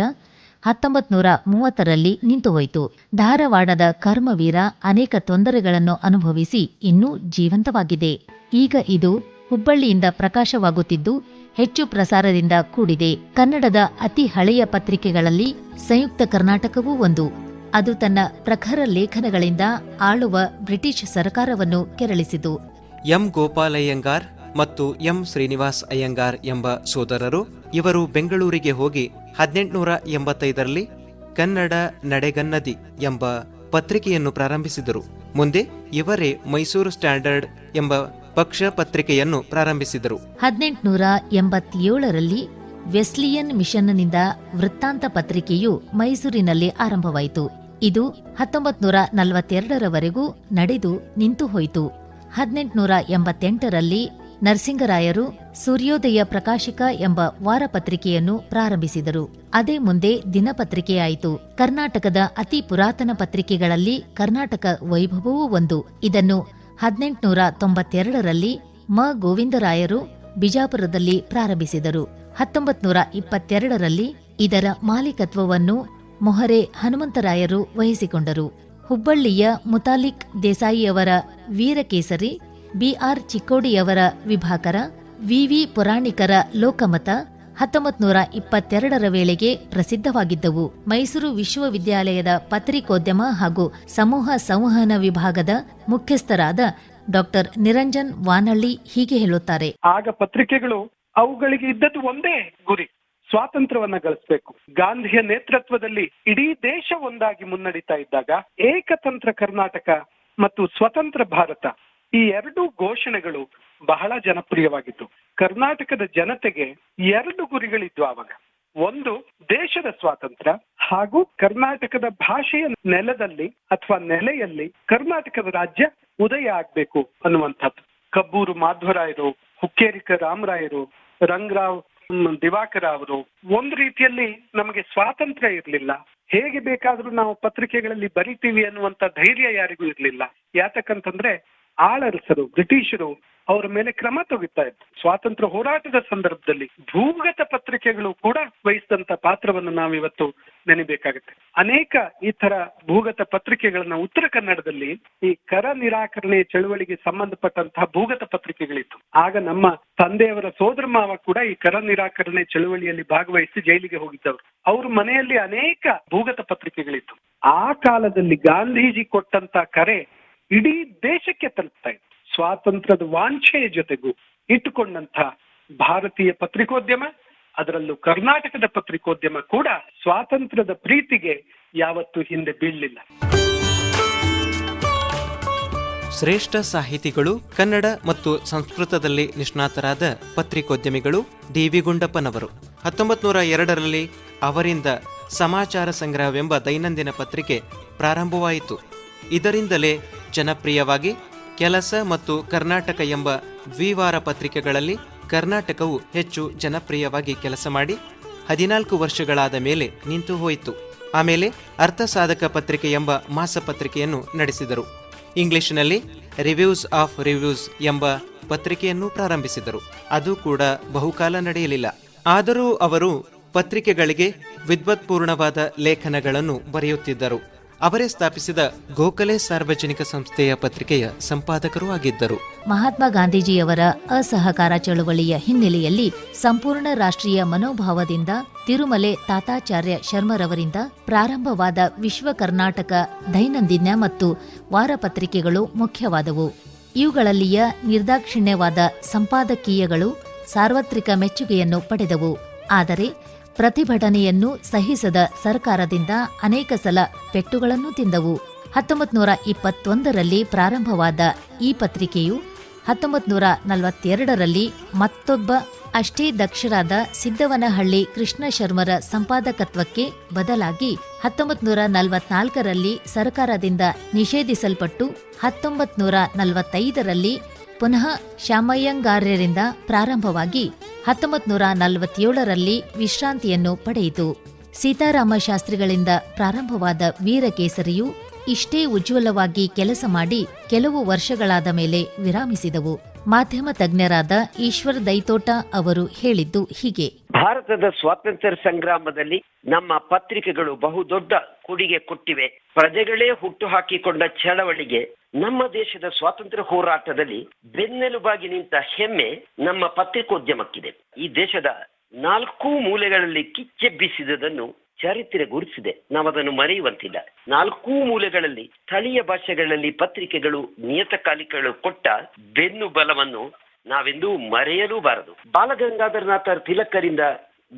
ಹತ್ತೊಂಬತ್ತು ನೂರ ಮೂವತ್ತರಲ್ಲಿ ನಿಂತುಹೋಯಿತು. ಧಾರವಾಡದ ಕರ್ಮವೀರ ಅನೇಕ ತೊಂದರೆಗಳನ್ನು ಅನುಭವಿಸಿ ಇನ್ನೂ ಜೀವಂತವಾಗಿದೆ. ಈಗ ಇದು ಹುಬ್ಬಳ್ಳಿಯಿಂದ ಪ್ರಕಾಶವಾಗುತ್ತಿದ್ದು ಹೆಚ್ಚು ಪ್ರಸಾರದಿಂದ ಕೂಡಿದೆ. ಕನ್ನಡದ ಅತಿ ಹಳೆಯ ಪತ್ರಿಕೆಗಳಲ್ಲಿ ಸಂಯುಕ್ತ ಕರ್ನಾಟಕವೂ ಒಂದು. ಅದು ತನ್ನ ಪ್ರಖರ ಲೇಖನಗಳಿಂದ ಆಳುವ ಬ್ರಿಟಿಷ್ ಸರ್ಕಾರವನ್ನು ಕೆರಳಿಸಿತು. ಎಂ ಗೋಪಾಲಯ್ಯಂಗಾರ್ ಮತ್ತು ಎಂ ಶ್ರೀನಿವಾಸ್ ಅಯ್ಯಂಗಾರ್ ಎಂಬ ಸೋದರರು ಇವರು ಬೆಂಗಳೂರಿಗೆ ಹೋಗಿ ಹದಿನೆಂಟುನೂರ ಎಂಬತ್ತೈದರಲ್ಲಿ ಕನ್ನಡ ನಡೆಗನ್ನದಿ ಎಂಬ ಪತ್ರಿಕೆಯನ್ನು ಪ್ರಾರಂಭಿಸಿದರು. ಮುಂದೆ ಇವರೇ ಮೈಸೂರು ಸ್ಟ್ಯಾಂಡರ್ಡ್ ಎಂಬ ಪಕ್ಷ ಪತ್ರಿಕೆಯನ್ನು ಪ್ರಾರಂಭಿಸಿದರು. ಹದಿನೆಂಟುನೂರ ಎಂಬತ್ತೇಳರಲ್ಲಿ ವೆಸ್ಲಿಯನ್ ಮಿಷನ್ನಿಂದ ವೃತ್ತಾಂತ ಪತ್ರಿಕೆಯು ಮೈಸೂರಿನಲ್ಲಿ ಆರಂಭವಾಯಿತು. ಇದು ಹತ್ತೊಂಬತ್ನೂರ ನಲವತ್ತೆರಡರವರೆಗೂ ನಡೆದು ನಿಂತು ಹೋಯಿತು. ಹದಿನೆಂಟುನೂರ ಎಂಬತ್ತೆಂಟರಲ್ಲಿ ನರಸಿಂಗರಾಯರು ಸೂರ್ಯೋದಯ ಪ್ರಕಾಶಿಕ ಎಂಬ ವಾರಪತ್ರಿಕೆಯನ್ನು ಪ್ರಾರಂಭಿಸಿದರು. ಅದೇ ಮುಂದೆ ದಿನಪತ್ರಿಕೆಯಾಯಿತು. ಕರ್ನಾಟಕದ ಅತಿ ಪುರಾತನ ಪತ್ರಿಕೆಗಳಲ್ಲಿ ಕರ್ನಾಟಕ ವೈಭವವೂ ಒಂದು. ಇದನ್ನು ಹದಿನೆಂಟುನೂರ ತೊಂಬತ್ತೆರಡರಲ್ಲಿ ಮ. ಗೋವಿಂದರಾಯರು ಬಿಜಾಪುರದಲ್ಲಿ ಪ್ರಾರಂಭಿಸಿದರು. ಹತ್ತೊಂಬತ್ತು ನೂರ ಇಪ್ಪತ್ತೆರಡರಲ್ಲಿ ಇದರ ಮಾಲೀಕತ್ವವನ್ನು ಮೊಹರೆ ಹನುಮಂತರಾಯರು ವಹಿಸಿಕೊಂಡರು. ಹುಬ್ಬಳ್ಳಿಯ ಮುತಾಲಿಕ್ ದೇಸಾಯಿಯವರ ವೀರಕೇಸರಿ ಬಿಆರ್ ಚಿಕ್ಕೋಡಿಯವರ ವಿಭಾಕರ ವಿವಿ ಪುರಾಣಿಕರ ಲೋಕಮತ ಹತ್ತೊಂಬತ್ತು ನೂರ ಇಪ್ಪತ್ತೆರಡರ ವೇಳೆಗೆ ಪ್ರಸಿದ್ಧವಾಗಿದ್ದವು. ಮೈಸೂರು ವಿಶ್ವವಿದ್ಯಾಲಯದ ಪತ್ರಿಕೋದ್ಯಮ ಹಾಗೂ ಸಮೂಹ ಸಂವಹನ ವಿಭಾಗದ ಮುಖ್ಯಸ್ಥರಾದ ಡಾಕ್ಟರ್ ನಿರಂಜನ್ ವಾನಳ್ಳಿ ಹೀಗೆ ಹೇಳುತ್ತಾರೆ. ಆಗ ಪತ್ರಿಕೆಗಳು ಅವುಗಳಿಗೆ ಇದ್ದದ್ದು ಒಂದೇ ಗುರಿ, ಸ್ವಾತಂತ್ರ್ಯವನ್ನ ಗಳಿಸಬೇಕು. ಗಾಂಧಿಯ ನೇತೃತ್ವದಲ್ಲಿ ಇಡೀ ದೇಶ ಒಂದಾಗಿ ಮುನ್ನಡೀತಾ ಇದ್ದಾಗ ಏಕತಂತ್ರ ಕರ್ನಾಟಕ ಮತ್ತು ಸ್ವತಂತ್ರ ಭಾರತ ಈ ಎರಡು ಘೋಷಣೆಗಳು ಬಹಳ ಜನಪ್ರಿಯವಾಗಿತ್ತು. ಕರ್ನಾಟಕದ ಜನತೆಗೆ ಎರಡು ಗುರಿಗಳಿದ್ವು ಆವಾಗ. ಒಂದು, ದೇಶದ ಸ್ವಾತಂತ್ರ್ಯ ಹಾಗೂ ಕರ್ನಾಟಕದ ಭಾಷೆಯ ನೆಲದಲ್ಲಿ ಅಥವಾ ನೆಲೆಯಲ್ಲಿ ಕರ್ನಾಟಕದ ರಾಜ್ಯ ಉದಯ ಆಗ್ಬೇಕು ಅನ್ನುವಂಥದ್ದು. ಕಬ್ಬೂರು ಮಾಧ್ವರಾಯರು ಹುಕ್ಕೇರಿಕ ರಾಮರಾಯರು, ರಂಗರಾವ್ ದಿವಾಕರ ಅವರು ಒಂದು ರೀತಿಯಲ್ಲಿ ನಮಗೆ ಸ್ವಾತಂತ್ರ್ಯ ಇರಲಿಲ್ಲ. ಹೇಗೆ ಬೇಕಾದ್ರೂ ನಾವು ಪತ್ರಿಕೆಗಳಲ್ಲಿ ಬರಿತೀವಿ ಅನ್ನುವಂತ ಧೈರ್ಯ ಯಾರಿಗೂ ಇರಲಿಲ್ಲ. ಯಾತಕ್ಕಂತಂದ್ರೆ ಆಳರಸರು, ಬ್ರಿಟಿಷರು ಅವರ ಮೇಲೆ ಕ್ರಮ ತೆಗಿತಾ ಇತ್ತು ಸ್ವಾತಂತ್ರ್ಯ ಹೋರಾಟದ ಸಂದರ್ಭದಲ್ಲಿ ಭೂಗತ ಪತ್ರಿಕೆಗಳು ಕೂಡ ವಹಿಸಿದಂತ ಪಾತ್ರವನ್ನು ನಾವಿವತ್ತು ನೆನಬೇಕಾಗುತ್ತೆ. ಅನೇಕ ಈ ತರ ಭೂಗತ ಪತ್ರಿಕೆಗಳನ್ನ ಉತ್ತರ ಕನ್ನಡದಲ್ಲಿ ಈ ಕರ ನಿರಾಕರಣೆ ಚಳುವಳಿಗೆ ಸಂಬಂಧಪಟ್ಟಂತಹ ಭೂಗತ ಪತ್ರಿಕೆಗಳಿತ್ತು. ಆಗ ನಮ್ಮ ತಂದೆಯವರ ಸೋದರ ಮಾವ ಕೂಡ ಈ ಕರ ನಿರಾಕರಣೆ ಚಳುವಳಿಯಲ್ಲಿ ಭಾಗವಹಿಸಿ ಜೈಲಿಗೆ ಹೋಗಿದ್ದವರು. ಅವ್ರ ಮನೆಯಲ್ಲಿ ಅನೇಕ ಭೂಗತ ಪತ್ರಿಕೆಗಳಿತ್ತು. ಆ ಕಾಲದಲ್ಲಿ ಗಾಂಧೀಜಿ ಕೊಟ್ಟಂತ ಕರೆ ಇಡೀ ದೇಶಕ್ಕೆ ತಲುಪ್ತಾ ಇತ್ತು. ಸ್ವಾತಂತ್ರ್ಯದ ವಾಂಛೆಯ ಜೊತೆಗೂ ಇಟ್ಟುಕೊಂಡಂತಹ ಭಾರತೀಯ ಪತ್ರಿಕೋದ್ಯಮ, ಅದರಲ್ಲೂ ಕರ್ನಾಟಕದ ಪತ್ರಿಕೋದ್ಯಮ ಕೂಡ ಸ್ವಾತಂತ್ರ್ಯದ ಪ್ರೀತಿಗೆ ಯಾವತ್ತೂ ಹಿಂದೆ ಬೀಳಲಿಲ್ಲ. ಶ್ರೇಷ್ಠ ಸಾಹಿತಿಗಳು, ಕನ್ನಡ ಮತ್ತು ಸಂಸ್ಕೃತದಲ್ಲಿ ನಿಷ್ಣಾತರಾದ ಪತ್ರಿಕೋದ್ಯಮಿಗಳು ಡಿ ವಿ ಗುಂಡಪ್ಪನವರು. ಹತ್ತೊಂಬತ್ತು ನೂರ ಎರಡರಲ್ಲಿ ಅವರಿಂದ ಸಮಾಚಾರ ಸಂಗ್ರಹವೆಂಬ ದೈನಂದಿನ ಪತ್ರಿಕೆ ಪ್ರಾರಂಭವಾಯಿತು. ಇದರಿಂದಲೇ ಜನಪ್ರಿಯವಾಗಿ ಕೆಲಸ ಮತ್ತು ಕರ್ನಾಟಕ ಎಂಬ ದ್ವಿವಾರ ಪತ್ರಿಕೆಗಳಲ್ಲಿ ಕರ್ನಾಟಕವು ಹೆಚ್ಚು ಜನಪ್ರಿಯವಾಗಿ ಕೆಲಸ ಮಾಡಿ ಹದಿನಾಲ್ಕು ವರ್ಷಗಳಾದ ಮೇಲೆ ನಿಂತು ಹೋಯಿತು. ಆಮೇಲೆ ಅರ್ಥಸಾಧಕ ಪತ್ರಿಕೆ ಎಂಬ ಮಾಸಪತ್ರಿಕೆಯನ್ನು ನಡೆಸಿದರು. ಇಂಗ್ಲಿಷ್ನಲ್ಲಿ ರಿವ್ಯೂಸ್ ಆಫ್ ರಿವ್ಯೂಸ್ ಎಂಬ ಪತ್ರಿಕೆಯನ್ನು ಪ್ರಾರಂಭಿಸಿದರು. ಅದು ಕೂಡ ಬಹುಕಾಲ ನಡೆಯಲಿಲ್ಲ. ಆದರೂ ಅವರು ಪತ್ರಿಕೆಗಳಿಗೆ ವಿದ್ವತ್ಪೂರ್ಣವಾದ ಲೇಖನಗಳನ್ನು ಬರೆಯುತ್ತಿದ್ದರು. ಅವರೇ ಸ್ಥಾಪಿಸಿದ ಗೋಖಲೆ ಸಾರ್ವಜನಿಕ ಸಂಸ್ಥೆಯ ಪತ್ರಿಕೆಯ ಸಂಪಾದಕರೂ ಆಗಿದ್ದರು. ಮಹಾತ್ಮ ಗಾಂಧೀಜಿಯವರ ಅಸಹಕಾರ ಚಳುವಳಿಯ ಹಿನ್ನೆಲೆಯಲ್ಲಿ ಸಂಪೂರ್ಣ ರಾಷ್ಟ್ರೀಯ ಮನೋಭಾವದಿಂದ ತಿರುಮಲೆ ತಾತಾಚಾರ್ಯ ಶರ್ಮರವರಿಂದ ಪ್ರಾರಂಭವಾದ ವಿಶ್ವ ಕರ್ನಾಟಕ, ದೈನಂದಿನ ಮತ್ತು ವಾರಪತ್ರಿಕೆಗಳು ಮುಖ್ಯವಾದವು. ಇವುಗಳಲ್ಲಿಯ ನಿರ್ದಾಕ್ಷಿಣ್ಯವಾದ ಸಂಪಾದಕೀಯಗಳು ಸಾರ್ವತ್ರಿಕ ಮೆಚ್ಚುಗೆಯನ್ನು ಪಡೆದವು. ಆದರೆ ಪ್ರತಿಭಟನೆಯನ್ನು ಸಹಿಸದ ಸರ್ಕಾರದಿಂದ ಅನೇಕ ಸಲ ಪೆಟ್ಟುಗಳನ್ನು ತಿಂದವು. ಹತ್ತೊಂಬತ್ತು ನೂರ ಇಪ್ಪತ್ತೊಂದರಲ್ಲಿ ಪ್ರಾರಂಭವಾದ ಈ ಪತ್ರಿಕೆಯು ಹತ್ತೊಂಬತ್ತು ನೂರ ನಲವತ್ತೆರಡರಲ್ಲಿ ಮತ್ತೊಬ್ಬ ಅಷ್ಟೇ ದಕ್ಷರಾದ ಸಿದ್ದವನಹಳ್ಳಿ ಕೃಷ್ಣ ಶರ್ಮರ ಸಂಪಾದಕತ್ವಕ್ಕೆ ಬದಲಾಗಿ ಹತ್ತೊಂಬತ್ತು ನೂರ ನಲವತ್ನಾಲ್ಕರಲ್ಲಿ ಸರ್ಕಾರದಿಂದ ನಿಷೇಧಿಸಲ್ಪಟ್ಟು ಹತ್ತೊಂಬತ್ತು ನೂರ ನಲವತ್ತೈದರಲ್ಲಿ ಪುನಃ ಶ್ಯಾಮಯ್ಯಂಗಾರ್ಯರಿಂದ ಪ್ರಾರಂಭವಾಗಿ ಹತ್ತೊಂಬತ್ತು ನೂರ ನಲವತ್ತೇಳರಲ್ಲಿ ವಿಶ್ರಾಂತಿಯನ್ನು ಪಡೆಯಿತು. ಸೀತಾರಾಮ ಶಾಸ್ತ್ರಿಗಳಿಂದ ಪ್ರಾರಂಭವಾದ ವೀರಕೇಸರಿಯು ಇಷ್ಟೇ ಉಜ್ವಲವಾಗಿ ಕೆಲಸ ಮಾಡಿ ಕೆಲವು ವರ್ಷಗಳಾದ ಮೇಲೆ ವಿರಾಮಿಸಿದವು. ಮಾಧ್ಯಮ ತಜ್ಞರಾದ ಈಶ್ವರ್ ದೈತೋಟ ಅವರು ಹೇಳಿದ್ದು ಹೀಗೆ. ಭಾರತದ ಸ್ವಾತಂತ್ರ್ಯ ಸಂಗ್ರಾಮದಲ್ಲಿ ನಮ್ಮ ಪತ್ರಿಕೆಗಳು ಬಹುದೊಡ್ಡ ಕೊಡುಗೆ ಕೊಟ್ಟಿವೆ. ಪ್ರಜೆಗಳೇ ಹುಟ್ಟು ಹಾಕಿಕೊಂಡ ಚಳವಳಿಗೆ ನಮ್ಮ ದೇಶದ ಸ್ವಾತಂತ್ರ್ಯ ಹೋರಾಟದಲ್ಲಿ ಬೆನ್ನೆಲುಬಾಗಿ ನಿಂತ ಹೆಮ್ಮೆ ನಮ್ಮ ಪತ್ರಿಕೋದ್ಯಮಕ್ಕಿದೆ. ಈ ದೇಶದ ನಾಲ್ಕು ಮೂಲೆಗಳಲ್ಲಿ ಕಿಚ್ಚೆಬ್ಬಿಸಿದುದನ್ನು ಚರಿತ್ರೆ ಗುರುತಿಸಿದೆ. ನಾವು ಅದನ್ನು ಮರೆಯುವಂತಿಲ್ಲ. ನಾಲ್ಕೂ ಮೂಲೆಗಳಲ್ಲಿ, ಸ್ಥಳೀಯ ಭಾಷೆಗಳಲ್ಲಿ ಪತ್ರಿಕೆಗಳು, ನಿಯತಕಾಲಿಕೆಗಳು ಕೊಟ್ಟ ಬೆನ್ನು ಬಲವನ್ನು ನಾವೆಂದೂ ಮರೆಯಲೂಬಾರದು. ಬಾಲಗಂಗಾಧರನಾಥ ತಿಲಕರಿಂದ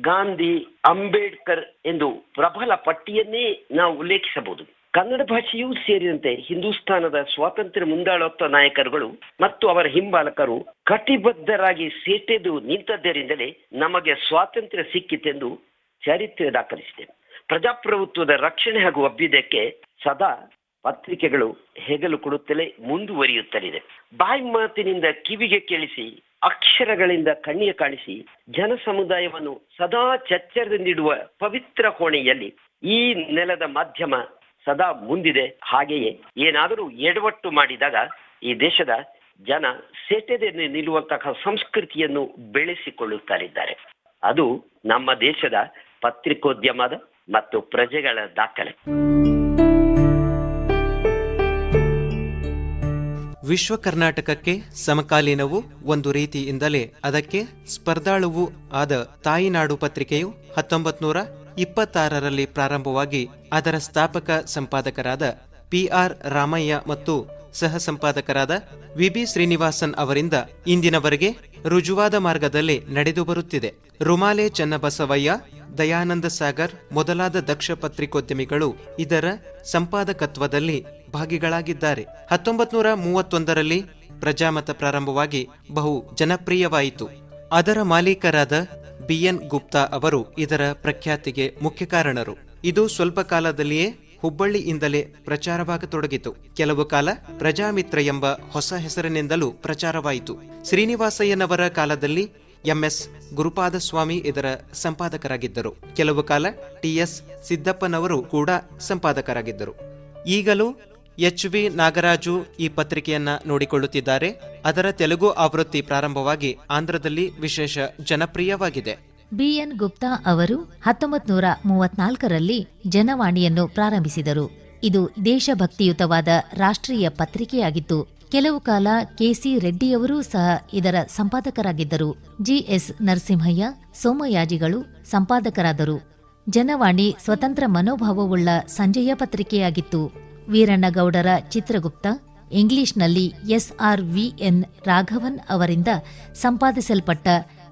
ಗಾಂಧಿ, ಅಂಬೇಡ್ಕರ್ ಎಂದು ಪ್ರಬಲ ಪಟ್ಟಿಯನ್ನೇ ನಾವು ಉಲ್ಲೇಖಿಸಬಹುದು. ಕನ್ನಡ ಭಾಷೆಯೂ ಸೇರಿದಂತೆ ಹಿಂದೂಸ್ತಾನದ ಸ್ವಾತಂತ್ರ್ಯ ಮುಂದಾಳತ್ವ ನಾಯಕರುಗಳು ಮತ್ತು ಅವರ ಹಿಂಬಾಲಕರು ಕಟಿಬದ್ಧರಾಗಿ ಸೇಟೆದು ನಿಂತದ್ದರಿಂದಲೇ ನಮಗೆ ಸ್ವಾತಂತ್ರ್ಯ ಸಿಕ್ಕಿತೆಂದು ಚರಿತ್ರೆ ದಾಖಲಿಸಿದೆ. ಪ್ರಜಾಪ್ರಭುತ್ವದ ರಕ್ಷಣೆ ಹಾಗೂ ಅಭ್ಯುದಯಕ್ಕೆ ಸದಾ ಪತ್ರಿಕೆಗಳು ಹೆಗಲು ಕೊಡುತ್ತಲೇ ಮುಂದುವರಿಯುತ್ತಲಿದೆ. ಬಾಯಿ ಮಾತಿನಿಂದ ಕಿವಿಗೆ ಕೇಳಿಸಿ, ಅಕ್ಷರಗಳಿಂದ ಕಣ್ಣಿಗೆ ಕಾಣಿಸಿ ಜನ ಸಮುದಾಯವನ್ನು ಸದಾ ಚಚ್ಚರದಿಂದಿಡುವ ಪವಿತ್ರ ಕೋಣೆಯಲ್ಲಿ ಈ ನೆಲದ ಮಾಧ್ಯಮ ಸದಾ ಮುಂದಿದೆ. ಹಾಗೆಯೇ ಏನಾದರೂ ಎಡವಟ್ಟು ಮಾಡಿದಾಗ ಈ ದೇಶದ ಜನ ಸೆಟೆದೆ ನಿಲ್ಲುವಂತಹ ಸಂಸ್ಕೃತಿಯನ್ನು ಬೆಳೆಸಿಕೊಳ್ಳುತ್ತಲಿದ್ದಾರೆ. ಅದು ನಮ್ಮ ದೇಶದ ಪತ್ರಿಕೋದ್ಯಮದ ಮತ್ತು ಪ್ರಜೆಗಳ ದಾಖಲೆ. ವಿಶ್ವ ಕರ್ನಾಟಕಕ್ಕೆ ಸಮಕಾಲೀನವು ಒಂದು ರೀತಿಯಿಂದಲೇ ಅದಕ್ಕೆ ಸ್ಪರ್ಧಾಳುವು ಆದ ತಾಯಿನಾಡು ಪತ್ರಿಕೆಯು ಹತ್ತೊಂಬತ್ ನೂರ ಇಪ್ಪತ್ತಾರರಲ್ಲಿ ಪ್ರಾರಂಭವಾಗಿ ಅದರ ಸ್ಥಾಪಕ ಸಂಪಾದಕರಾದ ಪಿ ಆರ್ ರಾಮಯ್ಯ ಮತ್ತು ಸಹ ಸಂಪಾದಕರಾದ ವಿಬಿ ಶ್ರೀನಿವಾಸನ್ ಅವರಿಂದ ಇಂದಿನವರೆಗೆ ರುಜುವಾದ ಮಾರ್ಗದಲ್ಲಿ ನಡೆದು ಬರುತ್ತಿದೆ. ರುಮಾಲೆ ಚನ್ನಬಸವಯ್ಯ, ದಯಾನಂದ ಸಾಗರ್ ಮೊದಲಾದ ದಕ್ಷ ಪತ್ರಿಕೋದ್ಯಮಿಗಳು ಇದರ ಸಂಪಾದಕತ್ವದಲ್ಲಿ ಭಾಗಿಗಳಾಗಿದ್ದಾರೆ. ಹತ್ತೊಂಬತ್ ನೂರ ಮೂವತ್ತೊಂದರಲ್ಲಿ ಪ್ರಜಾಮತ ಪ್ರಾರಂಭವಾಗಿ ಬಹು ಜನಪ್ರಿಯವಾಯಿತು. ಅದರ ಮಾಲೀಕರಾದ ಬಿಎನ್ ಗುಪ್ತಾ ಅವರು ಇದರ ಪ್ರಖ್ಯಾತಿಗೆ ಮುಖ್ಯ ಕಾರಣರು. ಇದು ಸ್ವಲ್ಪ ಕಾಲದಲ್ಲಿಯೇ ಹುಬ್ಬಳ್ಳಿಯಿಂದಲೇ ಪ್ರಚಾರವಾಗತೊಡಗಿತು. ಕೆಲವು ಕಾಲ ಪ್ರಜಾಮಿತ್ರ ಎಂಬ ಹೊಸ ಹೆಸರಿನಿಂದಲೂ ಪ್ರಚಾರವಾಯಿತು. ಶ್ರೀನಿವಾಸಯ್ಯನವರ ಕಾಲದಲ್ಲಿ ಎಂಎಸ್ ಗುರುಪಾದಸ್ವಾಮಿ ಇದರ ಸಂಪಾದಕರಾಗಿದ್ದರು. ಕೆಲವು ಕಾಲ ಟಿಎಸ್ ಸಿದ್ದಪ್ಪನವರು ಕೂಡ ಸಂಪಾದಕರಾಗಿದ್ದರು. ಈಗಲೂ ಎಚ್ ವಿ ನಾಗರಾಜು ಈ ಪತ್ರಿಕೆಯನ್ನ ನೋಡಿಕೊಳ್ಳುತ್ತಿದ್ದಾರೆ. ಅದರ ತೆಲುಗು ಆವೃತ್ತಿ ಪ್ರಾರಂಭವಾಗಿ ಆಂಧ್ರದಲ್ಲಿ ವಿಶೇಷ ಜನಪ್ರಿಯವಾಗಿದೆ. ಬಿಎನ್ ಗುಪ್ತಾ ಅವರು ಹತ್ತೊಂಬತ್ತು ನೂರ ಮೂವತ್ನಾಲ್ಕರಲ್ಲಿ ಜನವಾಣಿಯನ್ನು ಪ್ರಾರಂಭಿಸಿದರು. ಇದು ದೇಶಭಕ್ತಿಯುತವಾದ ರಾಷ್ಟ್ರೀಯ ಪತ್ರಿಕೆಯಾಗಿತ್ತು. ಕೆಲವು ಕಾಲ ಕೆಸಿ ರೆಡ್ಡಿಯವರೂ ಸಹ ಇದರ ಸಂಪಾದಕರಾಗಿದ್ದರು. ಜಿಎಸ್ ನರಸಿಂಹಯ್ಯ, ಸೋಮಯಾಜಿಗಳು ಸಂಪಾದಕರಾದರು. ಜನವಾಣಿ ಸ್ವತಂತ್ರ ಮನೋಭಾವವುಳ್ಳ ಸಂಜೆಯ ಪತ್ರಿಕೆಯಾಗಿತ್ತು. ವೀರಣ್ಣಗೌಡರ ಚಿತ್ರಗುಪ್ತ, ಇಂಗ್ಲಿಷ್ನಲ್ಲಿ ಎಸ್ಆರ್ವಿಎನ್ ರಾಘವನ್ ಅವರಿಂದ ಸಂಪಾದಿಸಲ್ಪಟ್ಟ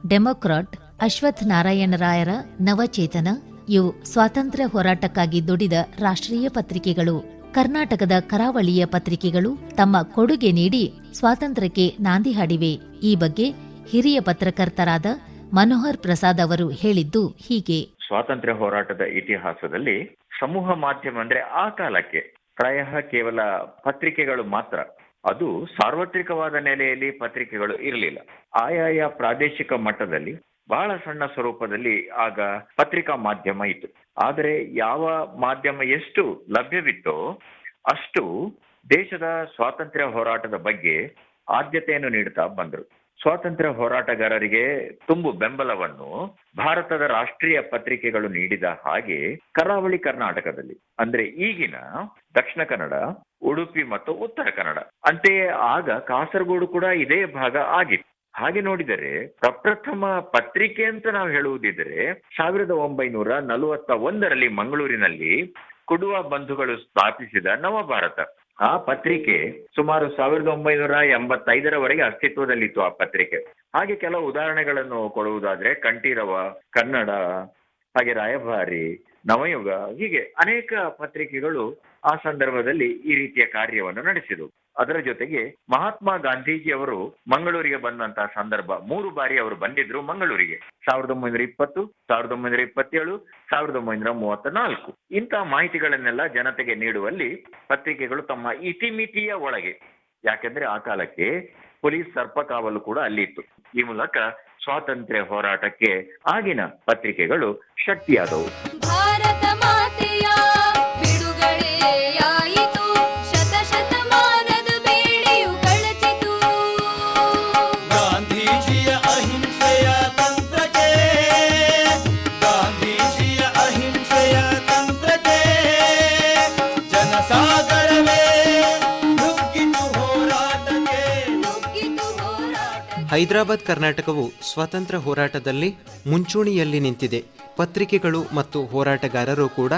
ಡೆಮೊಕ್ರಾಟ್ ಅಶ್ವಥ್ ನಾರಾಯಣರಾಯರ ನವಚೇತನ, ಇವು ಸ್ವಾತಂತ್ರ್ಯ ಹೋರಾಟಕ್ಕಾಗಿ ದುಡಿದ ರಾಷ್ಟ್ರೀಯ ಪತ್ರಿಕೆಗಳು. ಕರ್ನಾಟಕದ ಕರಾವಳಿಯ ಪತ್ರಿಕೆಗಳು ತಮ್ಮ ಕೊಡುಗೆ ನೀಡಿ ಸ್ವಾತಂತ್ರ್ಯಕ್ಕೆ ನಾಂದಿ ಹಾಡಿವೆ. ಈ ಬಗ್ಗೆ ಹಿರಿಯ ಪತ್ರಕರ್ತರಾದ ಮನೋಹರ್ ಪ್ರಸಾದ್ ಅವರು ಹೇಳಿದ್ದು ಹೀಗೆ. ಸ್ವಾತಂತ್ರ್ಯ ಹೋರಾಟದ ಇತಿಹಾಸದಲ್ಲಿ ಸಮೂಹ ಮಾಧ್ಯಮ ಅಂದ್ರೆ ಆ ಕಾಲಕ್ಕೆ ಪ್ರಾಯ ಕೇವಲ ಪತ್ರಿಕೆಗಳು ಮಾತ್ರ. ಅದು ಸಾರ್ವತ್ರಿಕವಾದ ನೆಲೆಯಲ್ಲಿ ಪತ್ರಿಕೆಗಳು ಇರಲಿಲ್ಲ. ಆಯಾಯ ಪ್ರಾದೇಶಿಕ ಮಟ್ಟದಲ್ಲಿ ಬಹಳ ಸಣ್ಣ ಸ್ವರೂಪದಲ್ಲಿ ಆಗ ಪತ್ರಿಕಾ ಮಾಧ್ಯಮ ಇತ್ತು. ಆದರೆ ಯಾವ ಮಾಧ್ಯಮ ಎಷ್ಟು ಲಭ್ಯವಿತ್ತೋ ಅಷ್ಟು ದೇಶದ ಸ್ವಾತಂತ್ರ್ಯ ಹೋರಾಟದ ಬಗ್ಗೆ ಆದ್ಯತೆಯನ್ನು ನೀಡುತ್ತಾ ಬಂದರು. ಸ್ವಾತಂತ್ರ್ಯ ಹೋರಾಟಗಾರರಿಗೆ ತುಂಬು ಬೆಂಬಲವನ್ನು ಭಾರತದ ರಾಷ್ಟ್ರೀಯ ಪತ್ರಿಕೆಗಳು ನೀಡಿದ ಹಾಗೆ ಕರಾವಳಿ ಕರ್ನಾಟಕದಲ್ಲಿ. ಅಂದ್ರೆ ಈಗಿನ ದಕ್ಷಿಣ ಕನ್ನಡ, ಉಡುಪಿ ಮತ್ತು ಉತ್ತರ ಕನ್ನಡ. ಅಂತೆಯೇ ಆಗ ಕಾಸರಗೋಡು ಕೂಡ ಇದೇ ಭಾಗ ಆಗಿತ್ತು. ಹಾಗೆ ನೋಡಿದರೆ ಪ್ರಪ್ರಥಮ ಪತ್ರಿಕೆ ಅಂತ ನಾವು ಹೇಳುವುದಿದ್ರೆ ಸಾವಿರದ ಒಂಬೈನೂರ ನಲವತ್ತ ಒಂದರಲ್ಲಿ ಮಂಗಳೂರಿನಲ್ಲಿ ಕುಡುವ ಬಂಧುಗಳು ಸ್ಥಾಪಿಸಿದ ನವಭಾರತ. ಆ ಪತ್ರಿಕೆ ಸುಮಾರು ಸಾವಿರದ ಒಂಬೈನೂರ ಎಂಬತ್ತೈದರವರೆಗೆ ಅಸ್ತಿತ್ವದಲ್ಲಿತ್ತು ಆ ಪತ್ರಿಕೆ. ಹಾಗೆ ಕೆಲವು ಉದಾಹರಣೆಗಳನ್ನು ಕೊಡುವುದಾದ್ರೆ ಕಂಠೀರವ, ಕನ್ನಡ, ಹಾಗೆ ರಾಯಭಾರಿ, ನವಯುಗ ಹೀಗೆ ಅನೇಕ ಪತ್ರಿಕೆಗಳು ಆ ಸಂದರ್ಭದಲ್ಲಿ ಈ ರೀತಿಯ ಕಾರ್ಯವನ್ನು ನಡೆಸಿದವು. ಅದರ ಜೊತೆಗೆ ಮಹಾತ್ಮ ಗಾಂಧೀಜಿ ಅವರು ಮಂಗಳೂರಿಗೆ ಬಂದಂತಹ ಸಂದರ್ಭ ಮೂರು ಬಾರಿ ಅವರು ಬಂದಿದ್ರು ಮಂಗಳೂರಿಗೆ. ಸಾವಿರದ ಒಂಬೈನೂರ ಇಪ್ಪತ್ತು, ಸಾವಿರದ ಒಂಬೈನೂರ ಇಪ್ಪತ್ತೇಳು, ಸಾವಿರದ ಒಂಬೈನೂರ ಮೂವತ್ತ ನಾಲ್ಕು ಇಂತಹ ಮಾಹಿತಿಗಳನ್ನೆಲ್ಲ ಜನತೆಗೆ ನೀಡುವಲ್ಲಿ ಪತ್ರಿಕೆಗಳು ತಮ್ಮ ಇತಿಮಿತಿಯ ಒಳಗೆ. ಯಾಕೆಂದ್ರೆ ಆ ಕಾಲಕ್ಕೆ ಪೊಲೀಸ್ ಸರ್ಪಕಾವಲು ಕೂಡ ಅಲ್ಲಿ ಇತ್ತು ಈ ಮೂಲಕ ಸ್ವಾತಂತ್ರ್ಯ ಹೋರಾಟಕ್ಕೆ ಆಗಿನ ಪತ್ರಿಕೆಗಳು ಶಕ್ತಿಯಾದವು. ಹೈದರಾಬಾದ್ ಕರ್ನಾಟಕವು ಸ್ವತಂತ್ರ ಹೋರಾಟದಲ್ಲಿ ಮುಂಚೂಣಿಯಲ್ಲಿ ನಿಂತಿದೆ. ಪತ್ರಿಕೆಗಳು ಮತ್ತು ಹೋರಾಟಗಾರರು ಕೂಡ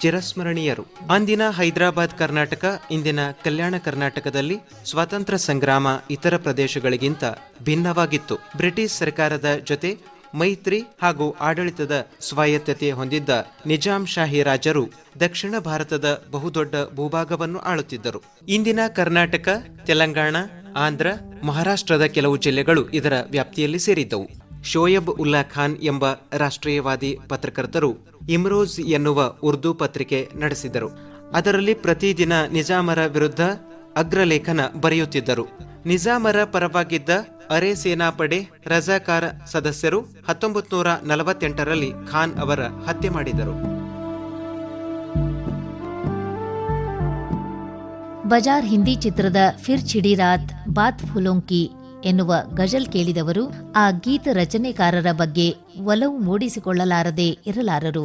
ಚಿರಸ್ಮರಣೀಯರು. ಅಂದಿನ ಹೈದರಾಬಾದ್ ಕರ್ನಾಟಕ, ಇಂದಿನ ಕಲ್ಯಾಣ ಕರ್ನಾಟಕದಲ್ಲಿ ಸ್ವಾತಂತ್ರ್ಯ ಸಂಗ್ರಾಮ ಇತರ ಪ್ರದೇಶಗಳಿಗಿಂತ ಭಿನ್ನವಾಗಿತ್ತು. ಬ್ರಿಟಿಷ್ ಸರ್ಕಾರದ ಜೊತೆ ಮೈತ್ರಿ ಹಾಗೂ ಆಡಳಿತದ ಸ್ವಾಯತ್ತತೆ ಹೊಂದಿದ್ದ ನಿಜಾಂ ಶಾಹಿ ರಾಜರು ದಕ್ಷಿಣ ಭಾರತದ ಬಹುದೊಡ್ಡ ಭೂಭಾಗವನ್ನು ಆಳುತ್ತಿದ್ದರು. ಇಂದಿನ ಕರ್ನಾಟಕ, ತೆಲಂಗಾಣ ಆಂಧ್ರ, ಮಹಾರಾಷ್ಟ್ರದ ಕೆಲವು ಜಿಲ್ಲೆಗಳು ಇದರ ವ್ಯಾಪ್ತಿಯಲ್ಲಿ ಸೇರಿದ್ದವು. ಶೋಯಬ್ ಉಲ್ಲಾ ಖಾನ್ ಎಂಬ ರಾಷ್ಟ್ರೀಯವಾದಿ ಪತ್ರಕರ್ತರು ಇಮ್ರೋಜ್ ಎನ್ನುವ ಉರ್ದು ಪತ್ರಿಕೆ ನಡೆಸಿದರು. ಅದರಲ್ಲಿ ಪ್ರತಿದಿನ ನಿಜಾಮರ ವಿರುದ್ಧ ಅಗ್ರಲೇಖನ ಬರೆಯುತ್ತಿದ್ದರು. ನಿಜಾಮರ ಪರವಾಗಿದ್ದ ಅರೆ ಸೇನಾಪಡೆ ರಜಾಕಾರ ಸದಸ್ಯರು ಹತ್ತೊಂಬತ್ತು ನೂರ ನಲವತ್ತೆಂಟರಲ್ಲಿ ಖಾನ್ ಅವರ ಹತ್ಯೆ ಮಾಡಿದರು. ಬಜಾರ್ ಹಿಂದಿ ಚಿತ್ರದ ಫಿರ್ ಚಿಡಿ ರಾತ್ ಬಾತ್ ಫುಲೋಂಕಿ ಎನ್ನುವ ಗಜಲ್ ಕೇಳಿದವರು ಆ ಗೀತ ರಚನೆಕಾರರ ಬಗ್ಗೆ ಒಲವು ಮೂಡಿಸಿಕೊಳ್ಳಲಾರದೆ ಇರಲಾರರು.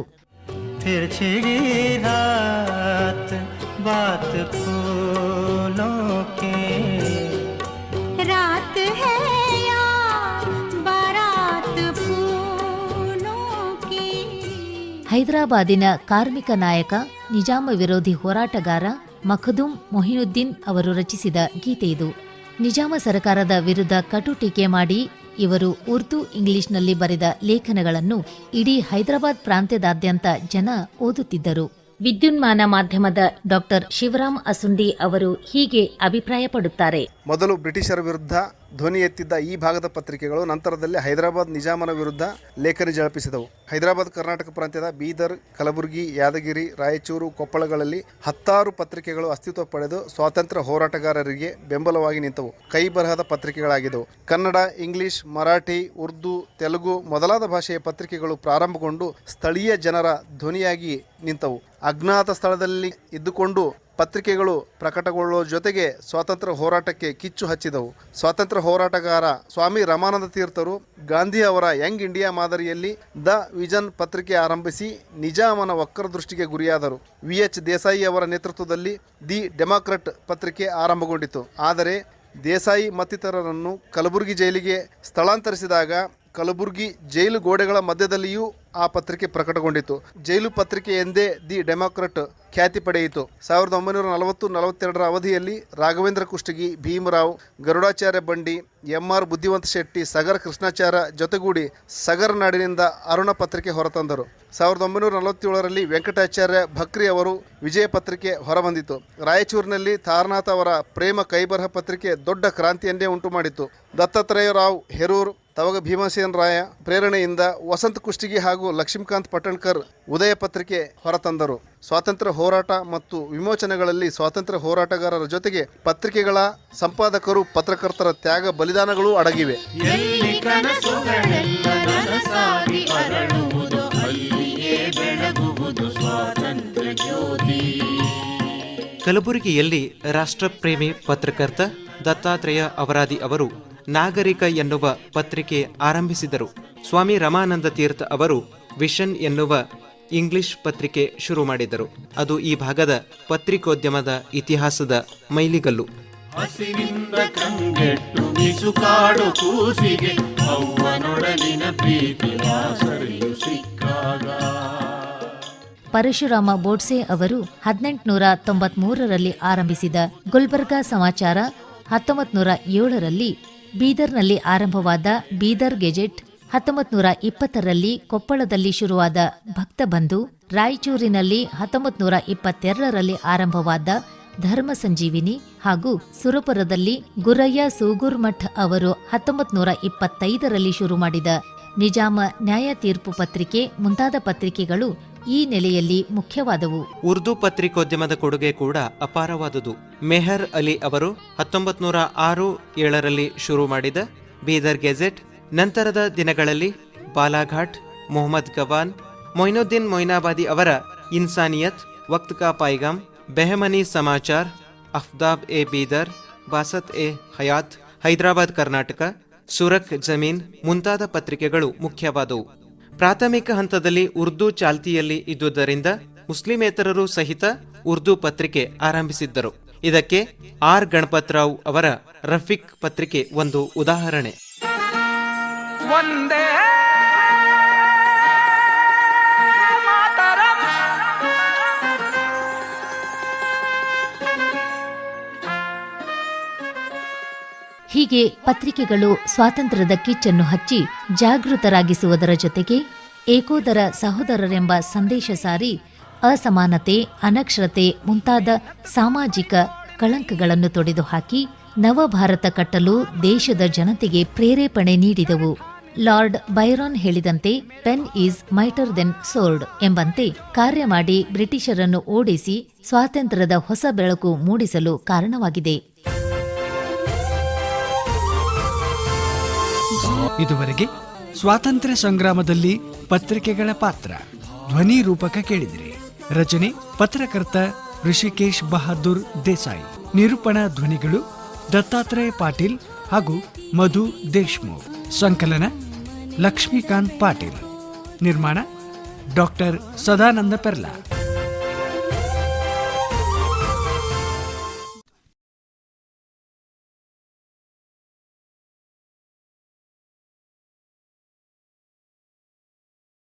ಹೈದರಾಬಾದಿನ ಕಾರ್ಮಿಕ ನಾಯಕ ನಿಜಾಮ ವಿರೋಧಿ ಹೋರಾಟಗಾರ ಮಖದೂಮ್ ಮೊಹಿನುದ್ದೀನ್ ಅವರು ರಚಿಸಿದ ಗೀತೆ ಇದು. ನಿಜಾಮ ಸರ್ಕಾರದ ವಿರುದ್ಧ ಕಟು ಟೀಕೆ ಮಾಡಿ ಇವರು ಉರ್ದು ಇಂಗ್ಲಿಷ್ನಲ್ಲಿ ಬರೆದ ಲೇಖನಗಳನ್ನು ಇಡೀ ಹೈದರಾಬಾದ್ ಪ್ರಾಂತ್ಯದಾದ್ಯಂತ ಜನ ಓದುತ್ತಿದ್ದರು. ವಿದ್ಯುನ್ಮಾನ ಮಾಧ್ಯಮದ ಡಾಕ್ಟರ್ ಶಿವರಾಮ್ ಅಸುಂಡಿ ಅವರು ಹೀಗೆ ಅಭಿಪ್ರಾಯಪಡುತ್ತಾರೆ. ಮೊದಲು ಬ್ರಿಟಿಷರ ವಿರುದ್ಧ ಧ್ವನಿ ಎತ್ತಿದ್ದ ಈ ಭಾಗದ ಪತ್ರಿಕೆಗಳು ನಂತರದಲ್ಲಿ ಹೈದರಾಬಾದ್ ನಿಜಾಮನ ವಿರುದ್ಧ ಲೇಖನಿ ಜಳಪಿಸಿದವು ಹೈದರಾಬಾದ್ ಕರ್ನಾಟಕ ಪ್ರಾಂತ್ಯದ ಬೀದರ್, ಕಲಬುರಗಿ, ಯಾದಗಿರಿ, ರಾಯಚೂರು, ಕೊಪ್ಪಳಗಳಲ್ಲಿ ಹತ್ತಾರು ಪತ್ರಿಕೆಗಳು ಅಸ್ತಿತ್ವ ಪಡೆದು ಸ್ವಾತಂತ್ರ್ಯ ಹೋರಾಟಗಾರರಿಗೆ ಬೆಂಬಲವಾಗಿ ನಿಂತವು. ಕೈ ಬರಹದ ಪತ್ರಿಕೆಗಳಾಗಿದ್ದವು. ಕನ್ನಡ, ಇಂಗ್ಲಿಷ್, ಮರಾಠಿ, ಉರ್ದು, ತೆಲುಗು ಮೊದಲಾದ ಭಾಷೆಯ ಪತ್ರಿಕೆಗಳು ಪ್ರಾರಂಭಗೊಂಡು ಸ್ಥಳೀಯ ಜನರ ಧ್ವನಿಯಾಗಿ ನಿಂತವು. ಅಜ್ಞಾತ ಸ್ಥಳದಲ್ಲಿ ಇದ್ದುಕೊಂಡು ಪತ್ರಿಕೆಗಳು ಪ್ರಕಟಗೊಳ್ಳುವ ಜೊತೆಗೆ ಸ್ವಾತಂತ್ರ್ಯ ಹೋರಾಟಕ್ಕೆ ಕಿಚ್ಚು ಹಚ್ಚಿದವು. ಸ್ವಾತಂತ್ರ್ಯ ಹೋರಾಟಗಾರ ಸ್ವಾಮಿ ರಮಾನಂದ ತೀರ್ಥರು ಗಾಂಧಿ ಅವರ ಯಂಗ್ ಇಂಡಿಯಾ ಮಾದರಿಯಲ್ಲಿ ದ ವಿಜನ್ ಪತ್ರಿಕೆ ಆರಂಭಿಸಿ ನಿಜಾಮನ ವಕ್ರದೃಷ್ಟಿಗೆ ಗುರಿಯಾದರು. ವಿ. ಎಚ್. ದೇಸಾಯಿ ಅವರ ನೇತೃತ್ವದಲ್ಲಿ ದಿ ಡೆಮಾಕ್ರಟ್ ಪತ್ರಿಕೆ ಆರಂಭಗೊಂಡಿತು. ಆದರೆ ದೇಸಾಯಿ ಮತ್ತಿತರರನ್ನು ಕಲಬುರಗಿ ಜೈಲಿಗೆ ಸ್ಥಳಾಂತರಿಸಿದಾಗ ಕಲಬುರಗಿ ಜೈಲು ಗೋಡೆಗಳ ಮಧ್ಯದಲ್ಲಿಯೂ ಆ ಪತ್ರಿಕೆ ಪ್ರಕಟಗೊಂಡಿತು ಜೈಲು ಪತ್ರಿಕೆ ಎಂದೇ ದಿ ಡೆಮಾಕ್ರಟ್ ಖ್ಯಾತಿ ಪಡೆಯಿತು. ಸಾವಿರದ ಒಂಬೈನೂರ ನಲವತ್ತು, ನಲವತ್ತೆರಡರ ಅವಧಿಯಲ್ಲಿ ರಾಘವೇಂದ್ರ ಕುಷ್ಟಗಿ, ಭೀಮರಾವ್, ಗರುಡಾಚಾರ್ಯ ಬಂಡಿ, ಎಂ ಆರ್ ಬುದ್ಧಿವಂತ ಶೆಟ್ಟಿ, ಸಗರ್ ಕೃಷ್ಣಾಚಾರ ಜೊತೆಗೂಡಿ ಸಗರ್ ನಾಡಿನಿಂದ ಅರುಣ ಪತ್ರಿಕೆ ಹೊರತಂದರು. ಸಾವಿರದ ಒಂಬೈನೂರ ನಲವತ್ತೇಳರಲ್ಲಿ ವೆಂಕಟಾಚಾರ್ಯ ಭಕ್ರಿ ಅವರು ವಿಜಯ ಪತ್ರಿಕೆ ಹೊರಬಂದಿತು ರಾಯಚೂರಿನಲ್ಲಿ ತಾರನಾಥ ಅವರ ಪ್ರೇಮ ಕೈಬರಹ ಪತ್ರಿಕೆ ದೊಡ್ಡ ಕ್ರಾಂತಿಯನ್ನೇ ಉಂಟು ಮಾಡಿತು ದತ್ತಾತ್ರೇಯ ರಾವ್, ಹೆರೂರ್ ತವಗ ಭೀಮಸೇನ್ ರಾಯ ಪ್ರೇರಣೆಯಿಂದ ವಸಂತ ಕುಷ್ಟಗಿ ಹಾಗೂ ಲಕ್ಷ್ಮೀಕಾಂತ್ ಪಟ್ಟಣ್ಕರ್ ಉದಯ ಪತ್ರಿಕೆ ಹೊರತಂದರು. ಸ್ವಾತಂತ್ರ್ಯ ಹೋರಾಟ ಮತ್ತು ವಿಮೋಚನೆಗಳಲ್ಲಿ ಸ್ವಾತಂತ್ರ್ಯ ಹೋರಾಟಗಾರರ ಜೊತೆಗೆ ಪತ್ರಿಕೆಗಳ ಸಂಪಾದಕರು, ಪತ್ರಕರ್ತರ ತ್ಯಾಗ ಬಲಿದಾನಗಳು ಅಡಗಿವೆ. ಕಲಬುರಗಿಯಲ್ಲಿ ರಾಷ್ಟ್ರಪ್ರೇಮಿ ಪತ್ರಕರ್ತ ದತ್ತಾತ್ರೇಯ ಅವರಾದಿ ಅವರು ನಾಗರಿಕ ಎನ್ನುವ ಪತ್ರಿಕೆ ಆರಂಭಿಸಿದರು. ಸ್ವಾಮಿ ರಮಾನಂದ ತೀರ್ಥ ಅವರು ವಿಷನ್ ಎನ್ನುವ ಇಂಗ್ಲಿಷ್ ಪತ್ರಿಕೆ ಶುರು ಮಾಡಿದರು. ಅದು ಈ ಭಾಗದ ಪತ್ರಿಕೋದ್ಯಮದ ಇತಿಹಾಸದ ಮೈಲಿಗಲ್ಲು. ಹಸಿರಿಂದ ಕಂಗೆಟ್ಟು ಕೂಸಿಗೆ, ಅವ್ವನೊಡಲಿನ ಪ್ರೀತಿ ಸಿಕ್ಕಾಗ. ಪರಶುರಾಮ ಬೋಡ್ಸೆ ಅವರು ಹದಿನೆಂಟುನೂರ ತೊಂಬತ್ಮೂರರಲ್ಲಿ ಆರಂಭಿಸಿದ ಗುಲ್ಬರ್ಗಾ ಸಮಾಚಾರ ಹತ್ತೊಂಬತ್ತು ನೂರ ಏಳರಲ್ಲಿ ಬೀದರ್ನಲ್ಲಿ ಆರಂಭವಾದ ಬೀದರ್ ಗೆಜೆಟ್ ಹತ್ತೊಂಬತ್ತು ನೂರ ಇಪ್ಪತ್ತರಲ್ಲಿ ಕೊಪ್ಪಳದಲ್ಲಿ ಶುರುವಾದ ಭಕ್ತಬಂಧು ರಾಯಚೂರಿನಲ್ಲಿ ಹತ್ತೊಂಬತ್ತು ನೂರ ಇಪ್ಪತ್ತೆರಡರಲ್ಲಿ ಆರಂಭವಾದ ಧರ್ಮ ಸಂಜೀವಿನಿ ಹಾಗೂ ಸುರಪುರದಲ್ಲಿ ಗುರಯ್ಯ ಸೂಗೂರ್ಮಠ್ ಅವರು ಹತ್ತೊಂಬತ್ತು ನೂರ ಇಪ್ಪತ್ತೈದರಲ್ಲಿ ಶುರು ಮಾಡಿದ ನಿಜಾಮ ನ್ಯಾಯ ತೀರ್ಪು ಪತ್ರಿಕೆ ಮುಂತಾದ ಪತ್ರಿಕೆಗಳು ಈ ನೆಲೆಯಲ್ಲಿ ಮುಖ್ಯವಾದವು. ಉರ್ದು ಪತ್ರಿಕೋದ್ಯಮದ ಕೊಡುಗೆ ಕೂಡ ಅಪಾರವಾದುದು. ಮೆಹರ್ ಅಲಿ ಅವರು ಹತ್ತೊಂಬತ್ ನೂರ ಆರು ಏಳರಲ್ಲಿ ಶುರು ಮಾಡಿದ ಬೀದರ್ ಗೆಜೆಟ್, ನಂತರದ ದಿನಗಳಲ್ಲಿ ಬಾಲಾಘಾಟ್, ಮೊಹಮ್ಮದ್ ಗವಾನ್, ಮೊಯ್ನುದ್ದೀನ್ ಮೊಯ್ನಾಬಾದಿ ಅವರ ಇನ್ಸಾನಿಯತ್ ವಕ್ತ್ ಕಾ ಪೈಗಾಮ್ ಬೆಹಮನಿ ಸಮಾಚಾರ್, ಅಫ್ದಾಬ್ ಎ ಬೀದರ್, ಬಾಸತ್ ಎ ಹಯಾತ್, ಹೈದರಾಬಾದ್ ಕರ್ನಾಟಕ, ಸುರಕ್ ಜಮೀನ್ ಮುಂತಾದ ಪತ್ರಿಕೆಗಳು ಮುಖ್ಯವಾದವು. ಪ್ರಾಥಮಿಕ ಹಂತದಲ್ಲಿ ಉರ್ದು ಚಾಲ್ತಿಯಲ್ಲಿ ಇದ್ದುದರಿಂದ ಮುಸ್ಲಿಮೇತರರು ಸಹಿತ ಉರ್ದು ಪತ್ರಿಕೆ ಆರಂಭಿಸಿದ್ದರು. ಇದಕ್ಕೆ ಆರ್. ಗಣಪತರಾವ್ ಅವರ ರಫಿಕ್ ಪತ್ರಿಕೆ ಒಂದು ಉದಾಹರಣೆ. ಹೀಗೆ ಪತ್ರಿಕೆಗಳು ಸ್ವಾತಂತ್ರ್ಯದ ಕಿಚ್ಚನ್ನು ಹಚ್ಚಿ ಜಾಗೃತರಾಗಿಸುವುದರ ಜೊತೆಗೆ ಏಕೋದರ ಸಹೋದರರೆಂಬ ಸಂದೇಶ ಸಾರಿ ಅಸಮಾನತೆ, ಅನಕ್ಷರತೆ ಮುಂತಾದ ಸಾಮಾಜಿಕ ಕಳಂಕಗಳನ್ನು ತೊಡೆದು ಹಾಕಿ ನವಭಾರತ ಕಟ್ಟಲು ದೇಶದ ಜನತೆಗೆ ಪ್ರೇರೇಪಣೆ ನೀಡಿದವು. ಲಾರ್ಡ್ ಬೈರಾನ್ ಹೇಳಿದಂತೆ, pen is mightier than sword ಎಂಬಂತೆ ಕಾರ್ಯ ಮಾಡಿ ಬ್ರಿಟಿಷರನ್ನು ಓಡಿಸಿ ಸ್ವಾತಂತ್ರ್ಯದ ಹೊಸ ಬೆಳಕು ಮೂಡಿಸಲು ಕಾರಣವಾಗಿದೆ. ಇದುವರೆಗೆ ಸ್ವಾತಂತ್ರ್ಯ ಸಂಗ್ರಾಮದಲ್ಲಿ ಪತ್ರಿಕೆಗಳ ಪಾತ್ರ. ಧ್ವನಿ ರೂಪಕ ಕೇಳಿದಿರಿ. ರಚನೆ ಪತ್ರಕರ್ತ ಋಷಿಕೇಶ್ ಬಹದ್ದೂರ್ ದೇಸಾಯಿ. ನಿರೂಪಣಾ ಧ್ವನಿಗಳು ದತ್ತಾತ್ರೇಯ ಪಾಟೀಲ್ ಹಾಗೂ ಮಧು ದೇಶ್ಮುಖ್. ಸಂಕಲನ ಲಕ್ಷ್ಮೀಕಾಂತ್ ಪಾಟೀಲ್. ನಿರ್ಮಾಣ ಡಾಕ್ಟರ್ ಸದಾನಂದ ಪೆರ್ಲಾ.